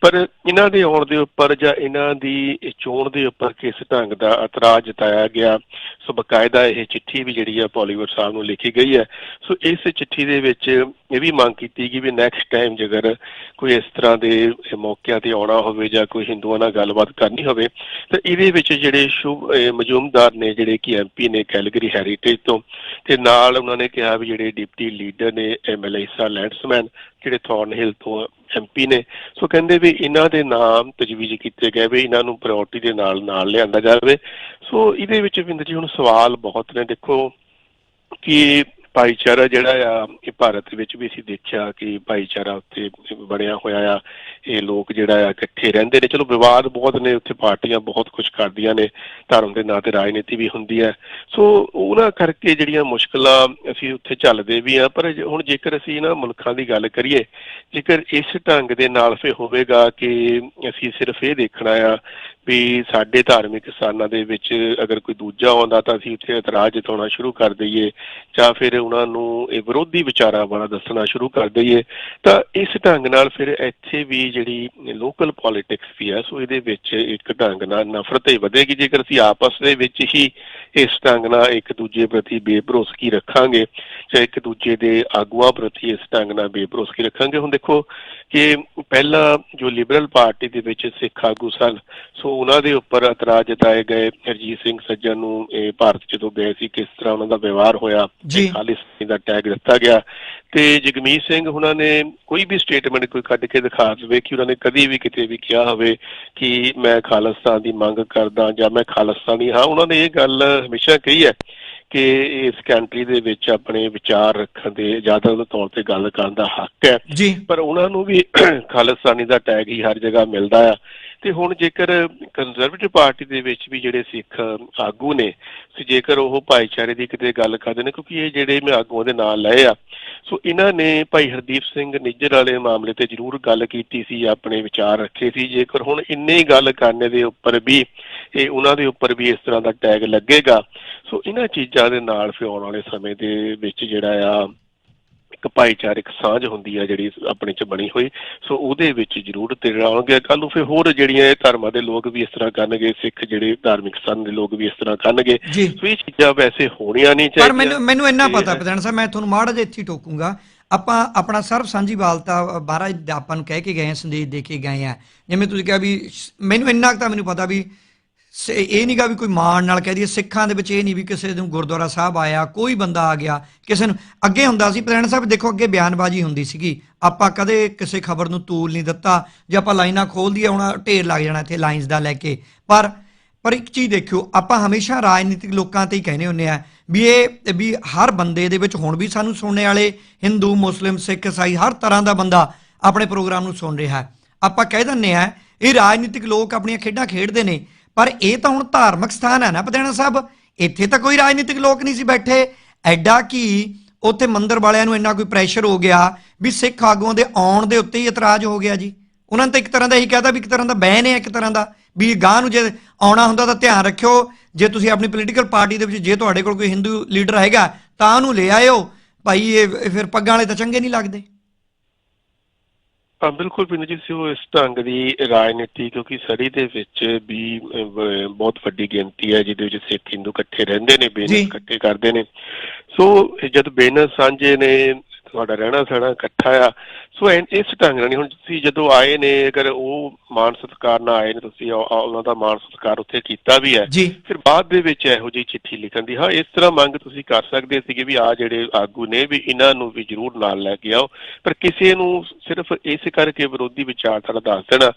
ਪਰ ਇਹਨਾਂ ਦੇ ਆਉਣ ਦੇ ਉੱਪਰ ਜਾਂ ਇਹਨਾਂ ਦੀ ਚੋਣ ਦੇ ਉੱਪਰ ਕਿਸ ਢੰਗ ਦਾ ਇਤਰਾਜ਼ ਜਤਾਇਆ ਗਿਆ ਸੋ ਬਕਾਇਦਾ ਇਹ ਚਿੱਠੀ ਵੀ ਜਿਹੜੀ ਆ ਪੋਲੀਵਰ ਸਾਹਿਬ ਨੂੰ ਲਿਖੀ ਗਈ ਹੈ। ਸੋ ਇਸ ਚਿੱਠੀ ਦੇ ਵਿੱਚ ਇਹ ਵੀ ਮੰਗ ਕੀਤੀ ਗਈ ਵੀ ਨੈਕਸਟ ਟਾਈਮ ਜੇਕਰ ਕੋਈ ਇਸ ਤਰ੍ਹਾਂ ਦੇ ਮੌਕਿਆਂ ਤੇ ਆਉਣਾ ਹੋਵੇ ਜਾਂ ਕੋਈ ਹਿੰਦੂਆਂ ਨਾਲ ਗੱਲਬਾਤ ਕਰਨੀ ਹੋਵੇ, ਤਾਂ ਇਹਦੇ ਵਿੱਚ ਜਿਹੜੇ ਸ਼ੁਭ ਮਜੂਮਦਾਰ ਨੇ, ਜਿਹੜੇ ਕਿ ਐਮਪੀ ਨੇ ਕੈਲਗਰੀ ਹੈਰੀਟੇਜ ਤੋਂ, ਤੇ ਨਾਲ ਉਹਨਾਂ ਨੇ ਕਿਹਾ ਵੀ ਜਿਹੜੇ ਡਿਪਟੀ ਲੀਡਰ ਨੇ ਐਮਐਲਏਸਾ ਲੈਂਡਸਮੈਨ, ਜਿਹੜੇ ਥੌਰਨ ਹਿਲ ਤੋਂ ਐਮਪੀ ਨੇ, ਸੋ ਕਹਿੰਦੇ ਵੀ ਇਹਨਾਂ ਦੇ ਨਾਮ ਤਜਵੀਜ਼ ਕੀਤੇ ਗਏ ਵੀ ਇਹਨਾਂ ਨੂੰ ਪ੍ਰਾਇੋਰਟੀ ਦੇ ਨਾਲ ਨਾਲ ਲਿਆਂਦਾ ਜਾਵੇ। ਸੋ ਇਹਦੇ ਵਿੱਚ ਵਿੰਦਰ ਜੀ, ਹੁਣ ਸਵਾਲ ਬਹੁਤ ਨੇ। ਦੇਖੋ ਕਿ ਭਾਈਚਾਰਾ ਜਿਹੜਾ ਆ, ਇਹ ਭਾਰਤ ਵਿੱਚ ਵੀ ਅਸੀਂ ਦੇਖਿਆ ਕਿ ਭਾਈਚਾਰਾ ਉੱਥੇ ਬਣਿਆ ਹੋਇਆ ਆ। ਇਹ ਲੋਕ ਜਿਹੜਾ ਆ ਇਕੱਠੇ ਰਹਿੰਦੇ ਨੇ। ਚਲੋ ਵਿਵਾਦ ਬਹੁਤ ਨੇ, ਉੱਥੇ ਪਾਰਟੀਆਂ ਬਹੁਤ ਕੁਝ ਕਰਦੀਆਂ ਨੇ, ਧਰਮ ਦੇ ਨਾਂ ਤੇ ਰਾਜਨੀਤੀ ਵੀ ਹੁੰਦੀ ਹੈ। ਸੋ ਉਹਨਾਂ ਕਰਕੇ ਜਿਹੜੀਆਂ ਮੁਸ਼ਕਲਾਂ ਅਸੀਂ ਉੱਥੇ ਚੱਲਦੇ ਵੀ ਆ ਪਰ ਹੁਣ ਜੇਕਰ ਅਸੀਂ ਇਹਨਾਂ ਮੁਲਕਾਂ ਦੀ ਗੱਲ ਕਰੀਏ, ਜੇਕਰ ਇਸ ਢੰਗ ਦੇ ਨਾਲ ਫੇ ਹੋਵੇਗਾ ਕਿ ਅਸੀਂ ਸਿਰਫ ਇਹ ਦੇਖਣਾ ਆ ਵੀ ਸਾਡੇ ਧਾਰਮਿਕ ਸਥਾਨਾਂ ਦੇ ਵਿੱਚ ਅਗਰ ਕੋਈ ਦੂਜਾ ਆਉਂਦਾ ਤਾਂ ਅਸੀਂ ਉੱਥੇ ਇਤਰਾਜ਼ ਜਤਾਉਣਾ ਸ਼ੁਰੂ ਕਰ ਦਈਏ, ਜਾਂ ਫਿਰ ਉਹਨਾਂ ਨੂੰ ਇਹ ਵਿਰੋਧੀ ਵਿਚਾਰਾਂ ਵਾਲਾ ਦੱਸਣਾ ਸ਼ੁਰੂ ਕਰ ਦਈਏ, ਤਾਂ ਇਸ ਢੰਗ ਨਾਲ ਫਿਰ ਇੱਥੇ ਵੀ ਜਿਹੜੀ ਲੋਕਲ ਪੋਲਿਟਿਕਸ ਵੀ ਹੈ, ਸੋ ਇਹਦੇ ਵਿੱਚ ਇੱਕ ਢੰਗ ਨਾਲ ਨਫ਼ਰਤ ਹੀ ਵਧੇਗੀ। ਜੇਕਰ ਅਸੀਂ ਆਪਸ ਦੇ ਵਿੱਚ ਹੀ ਇਸ ਢੰਗ ਨਾਲ ਇੱਕ ਦੂਜੇ ਪ੍ਰਤੀ ਬੇਭਰੋਸਗੀ ਰੱਖਾਂਗੇ ਜਾਂ ਇੱਕ ਦੂਜੇ ਦੇ ਆਗੂਆਂ ਪ੍ਰਤੀ ਇਸ ਢੰਗ ਨਾਲ ਬੇਭਰੋਸਗੀ ਰੱਖਾਂਗੇ। ਹੁਣ ਦੇਖੋ ਕਿ ਪਹਿਲਾਂ ਜੋ ਲਿਬਰਲ ਪਾਰਟੀ ਦੇ ਵਿੱਚ ਸਿੱਖ ਆਗੂ ਸਨ ਸੋ ਉਹਨਾਂ ਦੇ ਉੱਪਰ ਇਤਰਾਜ਼ ਜਤਾਏ ਗਏ। ਹਰਜੀਤ ਸਿੰਘ ਸੱਜਣ ਨੂੰ ਇਹ ਭਾਰਤ ਜਦੋਂ ਗਏ ਸੀ ਕਿਸ ਤਰ੍ਹਾਂ ਉਹਨਾਂ ਦਾ ਵਿਵਹਾਰ ਹੋਇਆ। ਖਾਲਿਸਤਾਨੀ ਦਾ ਟੈਗ ਦਿੱਤਾ ਗਿਆ। ਤੇ ਜਗਮੀਤ ਸਿੰਘ ਉਹਨਾਂ ਨੇ ਕੋਈ ਵੀ ਸਟੇਟਮੈਂਟ ਕੋਈ ਕੱਢ ਕੇ ਦਿਖਾ ਦੇਵੇ ਕਿ ਉਹਨਾਂ ਨੇ ਕਦੀ ਵੀ ਕਿਤੇ ਵੀ ਕਿਹਾ ਹੋਵੇ ਕਿ ਮੈਂ ਖਾਲਿਸਤਾਨ ਦੀ ਮੰਗ ਕਰਦਾ ਜਾਂ ਮੈਂ ਖਾਲਿਸਤਾਨੀ ਹਾਂ। ਉਹਨਾਂ ਨੇ ਇਹ ਗੱਲ ਹਮੇਸ਼ਾ ਕਹੀ ਹੈ ਕਿ ਇਸ ਕੰਟਰੀ ਦੇ ਵਿੱਚ ਆਪਣੇ ਵਿਚਾਰ ਰੱਖਣ ਦੇ ਇਜਾਜ਼ਤ ਦੇ ਤੌਰ ਤੇ ਗੱਲ ਕਰਨ ਦਾ ਹੱਕ ਹੈ। ਪਰ ਉਹਨਾਂ ਨੂੰ ਵੀ ਖਾਲਿਸਤਾਨੀ ਦਾ ਟੈਗ ਹੀ ਹਰ ਜਗ੍ਹਾ ਮਿਲਦਾ ਆ। ਤੇ ਹੁਣ ਜੇਕਰ ਕੰਜ਼ਰਵੇਟਿਵ ਪਾਰਟੀ ਦੇ ਵਿੱਚ ਵੀ ਜਿਹੜੇ ਸਿੱਖ ਆਗੂ ਨੇ ਸੋ ਜੇਕਰ ਉਹ ਭਾਈਚਾਰੇ ਦੀ ਕਿਤੇ ਗੱਲ ਕਰਦੇ ਨੇ, ਕਿਉਂਕਿ ਇਹ ਜਿਹੜੇ ਮੈਂ ਆਗੂਆਂ ਦੇ ਨਾਂ ਲਏ ਆ, ਸੋ ਇਹਨਾਂ ਨੇ ਭਾਈ ਹਰਦੀਪ ਸਿੰਘ ਨਿੱਜਰ ਵਾਲੇ ਮਾਮਲੇ ਤੇ ਜ਼ਰੂਰ ਗੱਲ ਕੀਤੀ ਸੀ, ਆਪਣੇ ਵਿਚਾਰ ਰੱਖੇ ਸੀ। ਜੇਕਰ ਹੁਣ ਇੰਨੇ ਗੱਲ ਕਰਨੇ ਦੇ ਉੱਪਰ ਵੀ ਇਹ ਉਹਨਾਂ ਦੇ ਉੱਪਰ ਵੀ ਇਸ ਤਰ੍ਹਾਂ ਦਾ ਟੈਗ ਲੱਗੇਗਾ, ਸੋ ਇਹਨਾਂ ਚੀਜ਼ਾਂ ਦੇ ਨਾਲ ਫਿਰ ਆਉਣ ਵਾਲੇ ਸਮੇਂ ਦੇ ਵਿੱਚ ਜਿਹੜਾ ਆ ਇੱਕ ਭਾਈਚਾਰਕ ਸਾਂਝ ਹੁੰਦੀ ਹੈ ਜਿਹੜੀ ਆਪਣੇ ਚ ਬਣੀ ਹੋਈ। ਸੋ ਉਹਦੇ ਵਿੱਚ ਜ਼ਰੂਰ ਤੇੜ ਆਉਣਗੇ। ਕੱਲ ਨੂੰ ਫਿਰ ਹੋਰ ਜਿਹੜੀਆਂ ਇਹ ਧਰਮਾਂ ਦੇ ਲੋਕ ਵੀ ਇਸ ਤਰ੍ਹਾਂ ਕਰਨਗੇ ਸਿੱਖ ਜਿਹੜੇ ਧਾਰਮਿਕ ਸਥਾਨ ਦੇ ਲੋਕ ਵੀ ਇਸ ਤਰ੍ਹਾਂ ਕਰਨਗੇ। ਸੋ ਇਹ ਚੀਜ਼ਾਂ ਵੈਸੇ ਹੋਣੀਆਂ ਨਹੀਂ ਪਰ ਚਾਹੀਦੀਆਂ। ਮੈਨੂੰ ਮੈਨੂੰ ਇੰਨਾ ਪਤਾ ਪ੍ਰਧਾਨ ਸਾਹਿਬ ਮੈਂ ਤੁਹਾਨੂੰ ਮਾੜਾ ਜਿਹਾ ਇੱਥੇ ਟੋਕੂੰਗਾ। ਆਪਾਂ ਆਪਣਾ ਸਰਬ ਸਾਂਝੀਵਾਲਤਾ ਬਾਰਾ ਆਪਾਂ ਨੂੰ ਕਹਿ ਕੇ ਗਏ ਆ ਸੰਦੇਸ਼ ਦੇ ਕੇ ਗਏ ਆ। ਜਿਵੇਂ ਤੁਸੀਂ ਕਿਹਾ ਵੀ ਮੈਨੂੰ ਇੰਨਾ ਤਾਂ ਮੈਨੂੰ ਪਤਾ ਵੀ ਇਹ ਨਹੀਂਗਾ ਵੀ ਕੋਈ ਮਾਣ ਨਾਲ ਕਹਿ ਦਈਏ, ਸਿੱਖਾਂ ਦੇ ਵਿੱਚ ਇਹ ਨਹੀਂ ਵੀ ਕਿਸੇ ਨੂੰ ਗੁਰਦੁਆਰਾ ਸਾਹਿਬ ਆਇਆ, ਕੋਈ ਬੰਦਾ ਆ ਗਿਆ, ਕਿਸੇ ਨੂੰ ਅੱਗੇ ਹੁੰਦਾ ਸੀ ਪ੍ਰਧਾਨ ਸਾਹਿਬ ਦੇਖੋ ਅੱਗੇ ਬਿਆਨਬਾਜ਼ੀ ਹੁੰਦੀ ਸੀਗੀ। ਆਪਾਂ ਕਦੇ ਕਿਸੇ ਖਬਰ ਨੂੰ ਤੂਲ ਨਹੀਂ ਦਿੱਤਾ, ਜੇ ਆਪਾਂ ਲਾਈਨਾਂ ਖੋਲ ਦਈਏ, ਹੁਣ ਢੇਰ ਲੱਗ ਜਾਣਾ ਇੱਥੇ ਲਾਈਨਸ ਦਾ ਲੈ ਕੇ। ਪਰ ਪਰ ਇੱਕ ਚੀਜ਼ ਦੇਖਿਓ, ਆਪਾਂ ਹਮੇਸ਼ਾ ਰਾਜਨੀਤਿਕ ਲੋਕਾਂ ਤੇ ਹੀ ਕਹਿੰਦੇ ਹੁੰਨੇ ਆ ਵੀ ਇਹ, ਵੀ ਹਰ ਬੰਦੇ ਦੇ ਵਿੱਚ ਹੁਣ ਵੀ ਸਾਨੂੰ ਸੁਣਨੇ ਵਾਲੇ ਹਿੰਦੂ, ਮੁਸਲਿਮ, ਸਿੱਖ ਈਸਾਈ ਹਰ ਤਰ੍ਹਾਂ ਦਾ ਬੰਦਾ ਆਪਣੇ ਪ੍ਰੋਗਰਾਮ ਨੂੰ ਸੁਣ ਰਿਹਾ ਹੈ। ਆਪਾਂ ਕਹਿ ਦਿੰਨੇ ਆ ਇਹ ਰਾਜਨੀਤਿਕ ਲੋਕ ਆਪਣੀਆਂ ਖੇਡਾਂ ਖੇਡਦੇ ਨੇ। ਪਰ ਇਹ ਤਾਂ ਹੁਣ ਧਾਰਮਿਕ ਸਥਾਨ ਹੈ ਨਾ ਪਤਿਆਣਾ ਸਾਹਿਬ। ਇੱਥੇ ਤਾਂ ਕੋਈ ਰਾਜਨੀਤਿਕ ਲੋਕ ਨਹੀਂ ਸੀ ਬੈਠੇ। ਐਡਾ ਕਿ, ਉੱਥੇ ਮੰਦਰ ਵਾਲਿਆਂ ਨੂੰ ਇੰਨਾ ਕੋਈ ਪ੍ਰੈਸ਼ਰ ਹੋ ਗਿਆ ਵੀ ਸਿੱਖ ਆਗੂਆਂ ਦੇ ਆਉਣ ਦੇ ਉੱਤੇ ਹੀ ਇਤਰਾਜ਼ ਹੋ ਗਿਆ ਜੀ। ਉਹਨਾਂ ਨੇ ਤਾਂ ਇੱਕ ਤਰ੍ਹਾਂ ਦਾ ਇਹੀ ਕਹਤਾ ਵੀ ਇੱਕ ਤਰ੍ਹਾਂ ਦਾ ਬੈਨ ਹੈ, ਇੱਕ ਤਰ੍ਹਾਂ ਦਾ ਵੀ ਗਾਂ ਨੂੰ ਜੇ ਆਉਣਾ ਹੁੰਦਾ ਤਾਂ ਧਿਆਨ ਰੱਖਿਓ। ਜੇ ਤੁਸੀਂ ਆਪਣੀ ਪੋਲੀਟੀਕਲ ਪਾਰਟੀ ਦੇ ਵਿੱਚ ਜੇ ਤੁਹਾਡੇ ਕੋਲ ਕੋਈ ਹਿੰਦੂ ਲੀਡਰ ਹੈਗਾ ਤਾਂ ਉਹਨੂੰ ਲੈ ਆਇਓ। ਭਾਈ ਇਹ ਫਿਰ ਪੱਗਾਂ ਵਾਲੇ ਤਾਂ ਚੰਗੇ ਨਹੀਂ ਲੱਗਦੇ। ਹਾਂ ਬਿਲਕੁਲ ਪਿੰਡ ਜੀ ਸੋ ਇਸ ਢੰਗ ਦੀ ਰਾਜਨੀਤੀ ਕਿਉਂਕਿ ਸਰੀ ਦੇ ਵਿੱਚ ਵੀ ਬਹੁਤ ਵੱਡੀ ਗਿਣਤੀ ਹੈ ਜਿਹਦੇ ਵਿੱਚ ਸਿੱਖ ਹਿੰਦੂ ਇਕੱਠੇ ਰਹਿੰਦੇ ਨੇ ਬੇਨਸ। ਇਕੱਠੇ ਕਰਦੇ ਨੇ ਸੋ ਜਦ ਬੇਨਸ ਸਾਂਝੇ ਨੇ ਤੁਹਾਡਾ ਰਹਿਣਾ ਸਹਿਣਾ ਇਕੱਠਾ ਆ ਸੋ ਇਸ ਢੰਗ ਨਾਲ ਹੁਣ ਤੁਸੀਂ ਜਦੋਂ ਆਏ ਨੇ ਅਗਰ ਉਹ ਮਾਨ ਸਤਿਕਾਰ ਨਾਲ ਆਏ ਨੇ ਤੁਸੀਂ ਉਹ- ਉਹਨਾਂ ਦਾ ਮਾਨ ਸਤਿਕਾਰ ਉੱਥੇ ਕੀਤਾ ਵੀ ਹੈ ਫਿਰ ਬਾਅਦ ਦੇ ਵਿੱਚ ਇਹੋ ਜਿਹੀ ਚਿੱਠੀ ਲਿਖਣ ਦੀ ਹਾਂ ਇਸ ਤਰ੍ਹਾਂ ਮੰਗ ਤੁਸੀਂ ਕਰ ਸਕਦੇ ਸੀਗੇ ਵੀ ਆ ਜਿਹੜੇ ਆਗੂ ਨੇ ਵੀ ਇਹਨਾਂ ਨੂੰ ਵੀ ਜ਼ਰੂਰ ਨਾਲ ਲੈ ਕੇ ਆਓ ਪਰ ਕਿਸੇ ਨੂੰ ਸਿਰਫ ਇਸ ਕਰਕੇ ਵਿਰੋਧੀ ਵਿਚਾਰਧਾਰਾ ਦੱਸ ਦੇਣਾ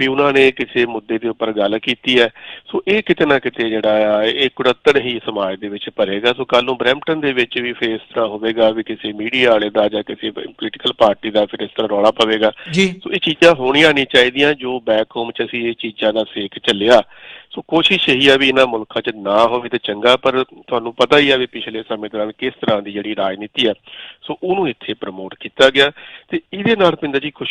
ਵੀ ਉਹਨਾਂ ਨੇ ਕਿਸੇ ਮੁੱਦੇ ਦੇ ਉੱਪਰ ਗੱਲ ਕੀਤੀ ਹੈ ਸੋ ਇਹ ਕਿਤੇ ਨਾ ਕਿਤੇ ਜਿਹੜਾ ਆ ਇਹ ਕੁੜੱਤਣ ਹੀ ਸਮਾਜ ਦੇ ਵਿੱਚ ਭਰੇਗਾ ਸੋ ਕੱਲ ਨੂੰ ਬਰੈਂਪਟਨ ਦੇ ਵਿੱਚ ਵੀ ਫੇਸ ਤਰ੍ਹਾਂ ਹੋਵੇਗਾ ਵੀ ਕਿਸੇ ਮੀਡੀਆ ਵਾਲੇ ਦਾ ਜਾਂ ਕਿਸੇ ਪੋਲੀਟੀਕਲ ਪਾਰਟੀ ਦਾ ਫਿਰ ਇਸ ਤਰ੍ਹਾਂ ਰੌਲਾ ਪਵੇਗਾ। ਜੀ। ਸੋ ਇਹ ਚੀਜ਼ਾਂ ਹੋਣੀਆਂ ਨਹੀਂ ਚਾਹੀਦੀਆਂ ਜੋ ਬੈਕ ਹੋਮ ਚ ਅਸੀਂ ਇਹ ਚੀਜ਼ਾਂ ਦਾ ਸੇਕ ਚੱਲਿਆ ਸੋ ਕੋਸ਼ਿਸ਼ ਇਹੀ ਆ ਵੀ ਇਹਨਾਂ ਮੁਲਕਾਂ 'ਚ ਨਾ ਹੋਵੇ ਤੇ ਚੰਗਾ ਪਰ ਤੁਹਾਨੂੰ ਪਤਾ ਹੀ ਆ ਵੀ ਪਿਛਲੇ ਸਮੇਂ ਦੌਰਾਨ ਕਿਸ ਤਰ੍ਹਾਂ ਦੀ ਜਿਹੜੀ ਰਾਜਨੀਤੀ ਆ ਸੋ ਉਹਨੂੰ ਇੱਥੇ ਪ੍ਰਮੋਟ ਕੀਤਾ ਗਿਆ। ਤੇ ਇਹਦੇ ਨਾਲ ਪਿੰਦਰ ਜੀ ਕੁਝ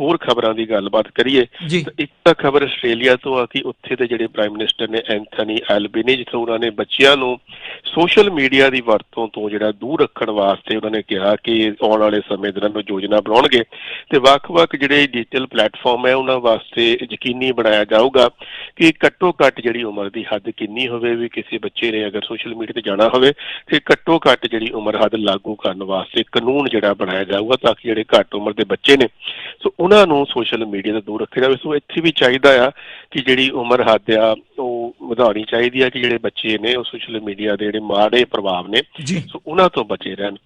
ਹੋਰ ਖਬਰਾਂ ਦੀ ਗੱਲਬਾਤ ਕਰੀਏ। ਤਾਂ ਇੱਕ ਤਾਂ ਖਬਰ ਆਸਟ੍ਰੇਲੀਆ ਤੋਂ ਆ ਕਿ ਉੱਥੇ ਦੇ ਜਿਹੜੇ ਪ੍ਰਾਈਮ ਮਿਨਿਸਟਰ ਨੇ ਐਂਥਨੀ ਐਲਬਨੀ ਜਿੱਥੇ ਉਹਨਾਂ ਨੇ ਬੱਚਿਆਂ ਨੂੰ ਸੋਸ਼ਲ ਮੀਡੀਆ ਦੀ ਵਰਤੋਂ ਤੋਂ ਜਿਹੜਾ ਦੂਰ ਰੱਖਣ ਵਾਸਤੇ ਉਹਨਾਂ ਨੇ ਕਿਹਾ ਕਿ ਆਉਣ ਵਾਲੇ ਸਮੇਂ ਦੌਰਾਨ ਉਹ ਯੋਜਨਾ ਬਣਾਉਣਗੇ। ਤੇ ਵੱਖ-ਵੱਖ ਜਿਹੜੇ ਡਿਜੀਟਲ ਪਲੇਟਫਾਰਮ ਹੈ ਉਹਨਾਂ ਵਾਸਤੇ ਯਕੀਨੀ ਬਣਾਇਆ ਜਾਊਗਾ ਕਿ ਘੱਟੋ ਘੱਟ ਜਿਹੜੀ ਉਮਰ ਦੀ ਹੱਦ ਕਿੰਨੀ ਹੋਵੇ ਵੀ ਕਿਸੇ ਬੱਚੇ ਨੇ ਅਗਰ ਸੋਸ਼ਲ ਮੀਡੀਆ ਤੇ ਜਾਣਾ ਹੋਵੇ ਤੇ ਘੱਟੋ ਘੱਟ ਜਿਹੜੀ ਉਮਰ ਹੱਦ ਲਾਗੂ ਕਰਨ ਵਾਸਤੇ ਕਾਨੂੰਨ ਜਿਹੜਾ ਬਣਾਇਆ ਜਾਊਗਾ ਤਾਂ ਕਿ ਜਿਹੜੇ ਘੱਟ ਉਮਰ ਦੇ ਬੱਚੇ ਨੇ ਸੋ ਉਹਨਾਂ ਨੂੰ ਸੋਸ਼ਲ ਮੀਡੀਆ ਤੋਂ ਦੂਰ ਰੱਖਿਆ ਜਾਵੇ। ਸੋ ਇੱਥੇ ਵੀ ਚਾਹੀਦਾ ਆ ਕਿ ਜਿਹੜੀ ਉਮਰ ਹੱਦ ਆ ਉਹ ਵਧਾਉਣੀ ਚਾਹੀਦੀ ਆ ਕਿ ਜਿਹੜੇ ਬੱਚੇ ਨੇ ਉਹ ਸੋਸ਼ਲ ਮੀਡੀਆ ਦੇ ਜਿਹੜੇ ਮਾੜੇ ਪ੍ਰਭਾਵ ਨੇ ਸੋ ਉਹਨਾਂ ਤੋਂ ਬਚੇ ਰਹਿਣ।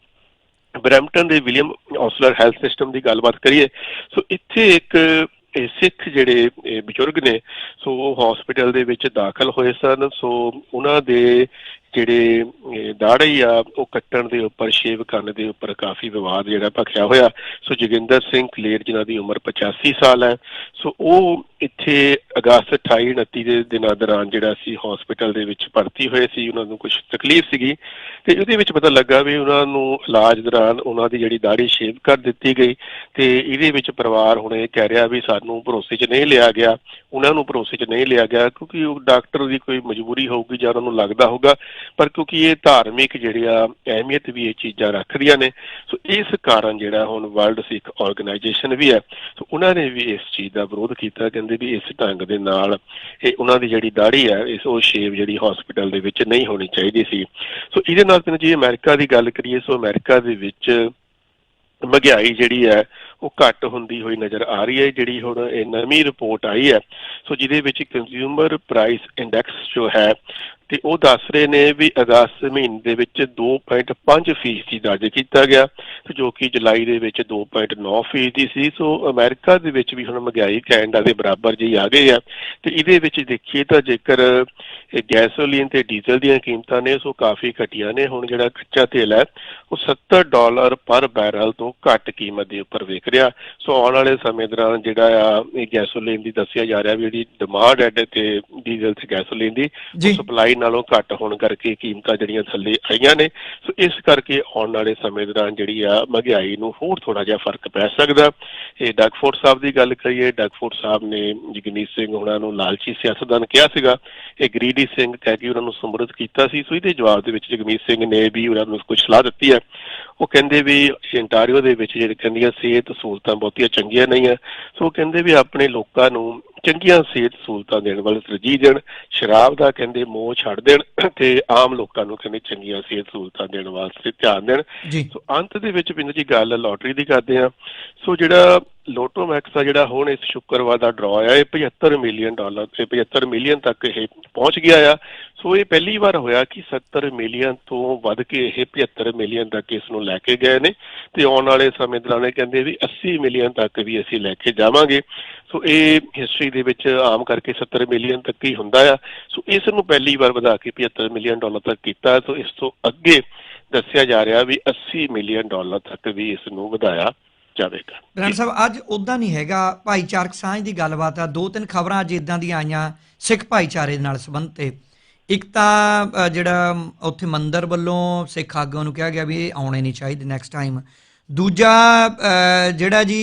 ਬਰੈਂਪਟਨ ਦੇ ਵਿਲੀਅਮ ਔਸਲਰ ਹੈਲਥ ਸਿਸਟਮ ਦੀ ਗੱਲਬਾਤ ਕਰੀਏ ਸੋ ਇੱਥੇ ਇੱਕ ਇਹ ਸਿੱਖ ਜਿਹੜੇ ਬਜ਼ੁਰਗ ਨੇ, ਸੋ ਉਹ ਹਸਪੀਟਲ ਦੇ ਵਿੱਚ ਦਾਖਲ ਹੋਏ ਸਨ, ਸੋ ਉਹਨਾਂ ਦੇ ਜਿਹੜੇ ਇਹ ਦਾੜ੍ਹੀ ਆ, ਉਹ ਕੱਟਣ ਦੇ ਉੱਪਰ, ਸ਼ੇਵ ਕਰਨ ਦੇ ਉੱਪਰ ਕਾਫੀ ਵਿਵਾਦ ਜਿਹੜਾ ਭਖਿਆ ਹੋਇਆ। ਸੋ ਜੋਗਿੰਦਰ ਸਿੰਘ ਕਲੇਰ ਜਿਨ੍ਹਾਂ ਦੀ ਉਮਰ 85 ਸਾਲ ਹੈ, ਸੋ ਉਹ ਇੱਥੇ ਅਗਸਤ 28 29 ਦੇ ਦਿਨਾਂ ਦੌਰਾਨ ਜਿਹੜਾ ਸੀ ਹਸਪੀਟਲ ਦੇ ਵਿੱਚ ਭਰਤੀ ਹੋਏ ਸੀ। ਉਹਨਾਂ ਨੂੰ ਕੁਝ ਤਕਲੀਫ ਸੀਗੀ ਤੇ ਉਹਦੇ ਵਿੱਚ ਪਤਾ ਲੱਗਾ ਵੀ ਉਹਨਾਂ ਨੂੰ ਇਲਾਜ ਦੌਰਾਨ ਉਹਨਾਂ ਦੀ ਜਿਹੜੀ ਦਾੜੀ ਸ਼ੇਵ ਕਰ ਦਿੱਤੀ ਗਈ ਤੇ ਇਹਦੇ ਵਿੱਚ ਪਰਿਵਾਰ ਹੁਣ ਇਹ ਕਹਿ ਰਿਹਾ ਵੀ ਸਾਨੂੰ ਭਰੋਸੇ 'ਚ ਨਹੀਂ ਲਿਆ ਗਿਆ। ਉਹਨਾਂ ਨੂੰ ਭਰੋਸੇ 'ਚ ਨਹੀਂ ਲਿਆ ਗਿਆ ਕਿਉਂਕਿ ਉਹ ਡਾਕਟਰ ਦੀ ਕੋਈ ਮਜਬੂਰੀ ਹੋਊਗੀ ਜਾਂ ਉਹਨਾਂ ਨੂੰ ਲੱਗਦਾ ਹੋਊਗਾ ਪਰ ਕਿਉਂਕਿ ਇਹ ਧਾਰਮਿਕ ਜਿਹੜੀ ਅਹਿਮੀਅਤ ਵੀ ਇਹ ਚੀਜ਼ਾਂ ਰੱਖਦੀਆਂ ਨੇ, ਸੋ ਇਸ ਕਾਰਨ ਜਿਹੜਾ ਹੁਣ ਵਰਲਡ ਸਿੱਖ ਆਰਗੇਨਾਈਜੇਸ਼ਨ ਵੀ ਹੈ, ਸੋ ਉਹਨਾਂ ਨੇ ਵੀ ਇਸ ਚੀਜ਼ ਦਾ ਵਿਰੋਧ ਕੀਤਾ, ਕਹਿੰਦੇ ਵੀ ਇਸ ਢੰਗ ਦੇ ਨਾਲ ਇਹ ਉਹਨਾਂ ਦੀ ਜਿਹੜੀ ਦਾੜੀ ਹੈ, ਇਸ ਉਹ ਸ਼ੇਵ ਜਿਹੜੀ ਹਸਪੀਟਲ ਦੇ ਵਿੱਚ ਨਹੀਂ ਹੋਣੀ ਚਾਹੀਦੀ ਸੀ। ਸੋ ਇਹਦੇ ਨਾਲ ਪਿੰਡ ਜੀ ਅਮਰੀਕਾ ਦੀ ਗੱਲ ਕਰੀਏ, ਸੋ ਅਮਰੀਕਾ ਦੇ ਵਿੱਚ ਮਹਿੰਗਾਈ ਜਿਹੜੀ ਹੈ, ਉਹ ਘੱਟ ਹੁੰਦੀ ਹੋਈ ਨਜ਼ਰ ਆ ਰਹੀ ਹੈ, ਜਿਹੜੀ ਹੁਣ ਇਹ ਨਵੀਂ ਰਿਪੋਰਟ ਆਈ ਹੈ। ਸੋ ਜਿਹਦੇ ਵਿੱਚ ਕੰਜ਼ਿਊਮਰ ਪ੍ਰਾਈਸ ਇੰਡੈਕਸ ਜੋ ਹੈ ਤੇ ਉਹ ਦੱਸ ਰਹੇ ਨੇ ਵੀ ਅਗਸਤ ਮਹੀਨੇ ਦੇ ਵਿੱਚ 2.5 ਫੀਸਦੀ ਦਰਜ ਕੀਤਾ ਗਿਆ ਤੇ ਜੋ ਕਿ ਜੁਲਾਈ ਦੇ ਵਿੱਚ 2.9 ਫੀਸਦੀ ਸੀ। ਸੋ ਅਮਰੀਕਾ ਦੇ ਵਿੱਚ ਵੀ ਹੁਣ ਮਹਿੰਗਾਈ ਕੈਨੇਡਾ ਦੇ ਬਰਾਬਰ ਜਿਹੀ ਆ ਗਈ ਆ। ਤੇ ਇਹਦੇ ਵਿੱਚ ਦੇਖੀਏ ਤਾਂ ਜੇਕਰ ਇਹ ਗੈਸੋਲੀਨ ਤੇ ਡੀਜ਼ਲ ਦੀਆਂ ਕੀਮਤਾਂ ਨੇ ਸੋ ਕਾਫੀ ਘਟੀਆਂ ਨੇ। ਹੁਣ ਜਿਹੜਾ ਕੱਚਾ ਤੇਲ ਹੈ ਉਹ 70 ਡਾਲਰ ਪਰ ਬੈਰਲ ਤੋਂ ਘੱਟ ਕੀਮਤ ਦੇ ਉੱਪਰ ਵਿਕ ਰਿਹਾ। ਸੋ ਆਉਣ ਵਾਲੇ ਸਮੇਂ ਦੌਰਾਨ ਜਿਹੜਾ ਆ ਇਹ ਗੈਸੋਲੀਨ ਦੀ ਦੱਸਿਆ ਜਾ ਰਿਹਾ ਵੀ ਜਿਹੜੀ ਡਿਮਾਂਡ ਹੈ ਤੇ ਡੀਜ਼ਲ ਤੇ ਗੈਸੋਲੀਨ ਦੀ ਸਪਲਾਈ ਨਾਲੋਂ ਘੱਟ ਹੋਣ ਕਰਕੇ ਕੀਮਤਾਂ ਜਿਹੜੀਆਂ ਥੱਲੇ ਆਈਆਂ ਨੇ। ਸੋ ਇਸ ਕਰਕੇ ਆਉਣ ਵਾਲੇ ਸਮੇਂ ਦੌਰਾਨ ਜਿਹੜੀ ਆ ਮਹਿੰਗਾਈ ਨੂੰ ਹੋਰ ਥੋੜਾ ਜਿਹਾ ਫ਼ਰਕ ਪੈ ਸਕਦਾ। ਇਹ ਡਗਫੋਰਡ ਸਾਹਿਬ ਦੀ ਗੱਲ ਕਰੀਏ ਡਗਫੋਰਡ ਸਾਹਿਬ ਨੇ ਜਗਨੀਤ ਸਿੰਘ ਉਹਨਾਂ ਨੂੰ ਲਾਲਚੀ ਸਿਆਸਤਦਾਨ ਕਿਹਾ ਸੀਗਾ। ਇਹ ਗਰੀਡੀ ਸਿੰਘ ਕਹਿ ਕੇ ਉਹਨਾਂ ਨੂੰ ਸੰਬੋਧਿਤ ਕੀਤਾ ਸੀ। ਸੋ ਇਹਦੇ ਜਵਾਬ ਦੇ ਵਿੱਚ ਜਗਮੀਤ ਸਿੰਘ ਨੇ ਵੀ ਉਹਨਾਂ ਨੂੰ ਕੁਝ ਸਲਾਹ ਦਿੱਤੀ ਹੈ। ਉਹ ਕਹਿੰਦੇ ਵੀ ਇੰਟਾਰੀਓ ਦੇ ਵਿੱਚ ਜਿਹੜੇ ਕਹਿੰਦੀਆਂ ਸਿਹਤ ਸਹੂਲਤਾਂ ਬਹੁਤੀਆਂ ਚੰਗੀਆਂ ਨਹੀਂ ਆ ਸੋ ਕਹਿੰਦੇ ਵੀ ਆਪਣੇ ਲੋਕਾਂ ਨੂੰ ਚੰਗੀਆਂ ਸਿਹਤ ਸਹੂਲਤਾਂ ਦੇਣ ਵੱਲ ਤਰਜੀਹ ਦੇਣ ਸ਼ਰਾਬ ਦਾ ਕਹਿੰਦੇ ਮੋਹ ਛੱਡ ਦੇਣ ਤੇ ਆਮ ਲੋਕਾਂ ਨੂੰ ਕਹਿੰਦੇ ਚੰਗੀਆਂ ਸਿਹਤ ਸਹੂਲਤਾਂ ਦੇਣ ਵਾਸਤੇ ਧਿਆਨ ਦੇਣ। ਸੋ ਅੰਤ ਦੇ ਵਿੱਚ ਪਿੰਡ ਜੀ ਗੱਲ ਲੋਟਰੀ ਦੀ ਕਰਦੇ ਆ ਸੋ ਜਿਹੜਾ ਲੋਟੋ ਮੈਕਸ ਦਾ ਜਿਹੜਾ ਹੁਣ ਇਸ ਸ਼ੁੱਕਰਵਾਰ ਦਾ ਡਰਾ ਆ ਇਹ 75 ਮਿਲੀਅਨ ਡਾਲਰ ਤੇ 75 ਮਿਲੀਅਨ ਤੱਕ ਇਹ ਪਹੁੰਚ ਗਿਆ ਆ। ਸੋ ਇਹ ਪਹਿਲੀ ਵਾਰ ਹੋਇਆ ਕਿ 70 ਮਿਲੀਅਨ ਤੋਂ ਵੱਧ ਕੇ ਇਹ 75 ਮਿਲੀਅਨ ਤੱਕ ਇਸ ਨੂੰ ਲੈ ਕੇ ਗਏ ਨੇ ਤੇ ਆਉਣ ਵਾਲੇ ਸਮੇਂ ਦੌਰਾਨ ਇਹ ਕਹਿੰਦੇ ਵੀ 80 ਮਿਲੀਅਨ ਤੱਕ ਵੀ ਅਸੀਂ ਲੈ ਕੇ ਜਾਵਾਂਗੇ। ਸੋ ਇਹ ਹਿਸਟਰੀ ਦੇ ਵਿੱਚ ਆਮ ਕਰਕੇ 70 ਮਿਲੀਅਨ ਤੱਕ ਹੀ ਹੁੰਦਾ ਆ। ਸੋ ਇਸ ਨੂੰ ਪਹਿਲੀ ਵਾਰ ਵਧਾ ਕੇ 75 ਮਿਲੀਅਨ ਡਾਲਰ ਤੱਕ ਕੀਤਾ। ਸੋ ਇਸ ਤੋਂ ਅੱਗੇ ਦੱਸਿਆ ਜਾ ਰਿਹਾ ਵੀ 80 ਮਿਲੀਅਨ ਡਾਲਰ ਤੱਕ ਵੀ ਇਸ ਨੂੰ ਵਧਾਇਆ ਜਾਵੇਗਾ ਬ੍ਰਾਂਡ ਸਾਹਿਬ, ਅੱਜ ਉਦਾਂ ਨਹੀਂ ਹੈਗਾ ਭਾਈਚਾਰਕ ਸਾਂਝ ਦੀ ਗੱਲਬਾਤ ਆ। ਦੋ ਤਿੰਨ ਖਬਰਾਂ ਅੱਜ ਇਦਾਂ ਦੀਆਂ ਆਈਆਂ ਸਿੱਖ ਭਾਈਚਾਰੇ ਦੇ ਨਾਲ ਸੰਬੰਧ ਤੇ। ਇੱਕ ਤਾਂ ਜਿਹੜਾ ਉੱਥੇ ਮੰਦਰ ਵੱਲੋਂ ਸਿੱਖ ਆਗੂਆਂ ਨੂੰ ਕਿਹਾ ਗਿਆ ਵੀ ਇਹ ਆਉਣੇ ਨਹੀਂ ਚਾਹੀਦੇ ਨੈਕਸਟ ਟਾਈਮ ਦੂਜਾ ਜਿਹੜਾ ਜੀ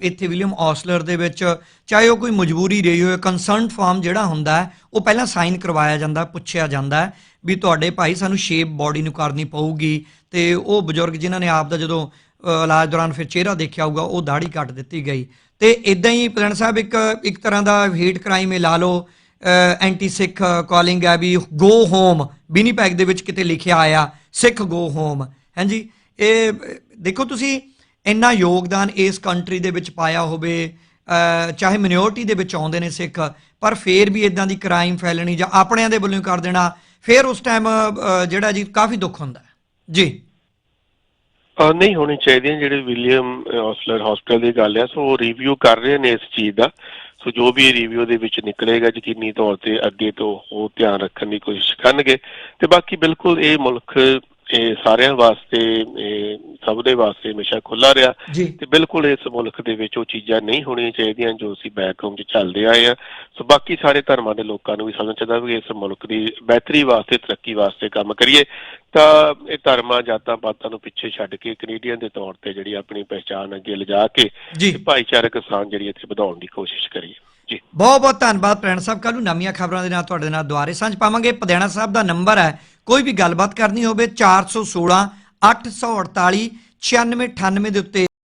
ਇੱਥੇ ਵਿਲੀਅਮ ਔਸਲਰ ਦੇ ਵਿੱਚ ਚਾਹੇ ਉਹ ਕੋਈ ਮਜਬੂਰੀ ਰਹੀ ਹੋਵੇ ਕੰਸਰਨਡ ਫਾਰਮ ਜਿਹੜਾ ਹੁੰਦਾ ਉਹ ਪਹਿਲਾਂ ਸਾਈਨ ਕਰਵਾਇਆ ਜਾਂਦਾ, ਪੁੱਛਿਆ ਜਾਂਦਾ ਵੀ ਤੁਹਾਡੇ ਭਾਈ ਸਾਨੂੰ ਸ਼ੇਪ ਬਾਡੀ ਨੂੰ ਕਰਨੀ ਪਊਗੀ ਤੇ ਉਹ ਬਜ਼ੁਰਗ ਜਿਨ੍ਹਾਂ ਨੇ ਆਪ ਦਾ ਜਦੋਂ ਇਲਾਜ ਦੌਰਾਨ ਫਿਰ ਚਿਹਰਾ ਦੇਖਿਆ ਹੋਊਗਾ, ਉਹ ਦਾੜੀ ਕੱਟ ਦਿੱਤੀ ਗਈ। ਤੇ ਇਦਾਂ ਹੀ ਪ੍ਰਧਾਨ ਸਾਹਿਬ ਇੱਕ ਇੱਕ ਤਰ੍ਹਾਂ ਦਾ ਹੇਟ ਕ੍ਰਾਈਮ ਇਹ ਲਾ ਲਓ ਐਂਟੀ ਸਿੱਖ ਕਾਲਿੰਗ ਹੈ ਵੀ ਗੋ ਹੋਮ ਵਿਨੀਪੈਗ ਦੇ ਵਿੱਚ ਕਿਤੇ ਲਿਖਿਆ ਆਇਆ, ਸਿੱਖ ਗੋ ਹੋਮ ਹਾਂਜੀ, ਇਹ, ਦੇਖੋ ਤੁਸੀਂ, ਇੰਨਾ ਯੋਗਦਾਨ ਇਸ ਕੰਟਰੀ ਦੇ ਵਿੱਚ ਪਾਇਆ ਹੋਵੇ ਚਾਹੇ ਮਿਨੋਰਟੀ ਦੇ ਵਿੱਚ ਆਉਂਦੇ ਨੇ ਸਿੱਖ, ਪਰ ਫੇਰ ਵੀ ਇਦਾਂ ਦੀ ਕ੍ਰਾਈਮ ਫੈਲਣੀ ਜਾਂ ਆਪਣਿਆਂ ਦੇ ਵੱਲੋਂ ਕਰ ਦੇਣਾ, ਫੇਰ ਉਸ ਟਾਈਮ ਜਿਹੜਾ ਜੀ ਕਾਫੀ ਦੁੱਖ ਹੁੰਦਾ ਜੀ। ਨਹੀਂ ਹੋਣੀ ਚਾਹੀਦੀਆਂ ਜਿਹੜੇ ਵਿਲੀਅਮ ਹਸਲਰ ਹਸਪੀਟਲ ਦੀ ਗੱਲ ਹੈ ਸੋ ਰਿਵਿਊ ਕਰ ਰਹੇ ਨੇ ਇਸ ਚੀਜ਼ ਦਾ। ਸੋ ਜੋ ਵੀ ਰਿਵਿਊ ਦੇ ਵਿੱਚ ਨਿਕਲੇਗਾ, ਯਕੀਨੀ ਤੌਰ ਤੇ ਅੱਗੇ ਤੋਂ ਉਹ ਧਿਆਨ ਰੱਖਣ ਦੀ ਕੋਸ਼ਿਸ਼ ਕਰਨਗੇ। ਤੇ ਬਾਕੀ ਬਿਲਕੁਲ ਇਹ ਮੁਲਕ ਇਹ ਸਾਰਿਆਂ ਵਾਸਤੇ ਇਹ ਸਭ ਦੇ ਵਾਸਤੇ ਹਮੇਸ਼ਾ ਖੁੱਲਾ ਰਿਹਾ। ਜੀ। ਤੇ ਬਿਲਕੁਲ ਇਸ ਮੁਲਕ ਦੇ ਵਿੱਚ ਉਹ ਚੀਜ਼ਾਂ ਨਹੀਂ ਹੋਣੀਆਂ ਚਾਹੀਦੀਆਂ ਜੋ ਅਸੀਂ ਬੈਕਗ੍ਰਾਉਂਡ 'ਚ ਚੱਲਦੇ ਆਏ ਆ ਸੋ ਬਾਕੀ ਸਾਰੇ ਧਰਮਾਂ ਦੇ ਲੋਕਾਂ ਨੂੰ ਵੀ ਸਮਝਣਾ ਚਾਹੀਦਾ ਵੀ ਇਸ ਮੁਲਕ ਦੀ ਬਿਹਤਰੀ ਵਾਸਤੇ ਤਰੱਕੀ ਵਾਸਤੇ ਕੰਮ ਕਰੀਏ। ਤਾਂ ਇਹ ਧਰਮਾਂ ਜਾਤਾਂ ਪਾਤਾਂ ਨੂੰ ਪਿੱਛੇ ਛੱਡ ਕੇ ਕੈਨੇਡੀਅਨ ਦੇ ਤੌਰ ਤੇ ਜਿਹੜੀ ਆਪਣੀ ਪਹਿਚਾਣ ਅੱਗੇ ਲਿਜਾ ਕੇ ਜੀ। ਤੇ ਭਾਈਚਾਰਕ ਸਾਂਝ ਜਿਹੜੀ ਇੱਥੇ ਵਧਾਉਣ ਦੀ ਕੋਸ਼ਿਸ਼ ਕਰੀਏ। ਜੀ। ਬਹੁਤ ਬਹੁਤ ਧੰਨਵਾਦ ਪ੍ਰੈਣ ਸਾਹਿਬ ਕੱਲ ਨੂੰ ਨਵੀਆਂ ਖਬਰਾਂ ਦੇ ਨਾਲ ਤੁਹਾਡੇ ਨਾਲ ਦੁਆਰੇ ਸਾਂਝ ਪਾਵਾਂਗੇ। ਪਧਿਆਣਾ ਸਾਹਿਬ ਦਾ ਨੰਬਰ ਹੈ, ਕੋਈ ਵੀ ਗੱਲਬਾਤ ਕਰਨੀ ਹੋਵੇ 416 848 9698 ਦੇ ਉੱਤੇ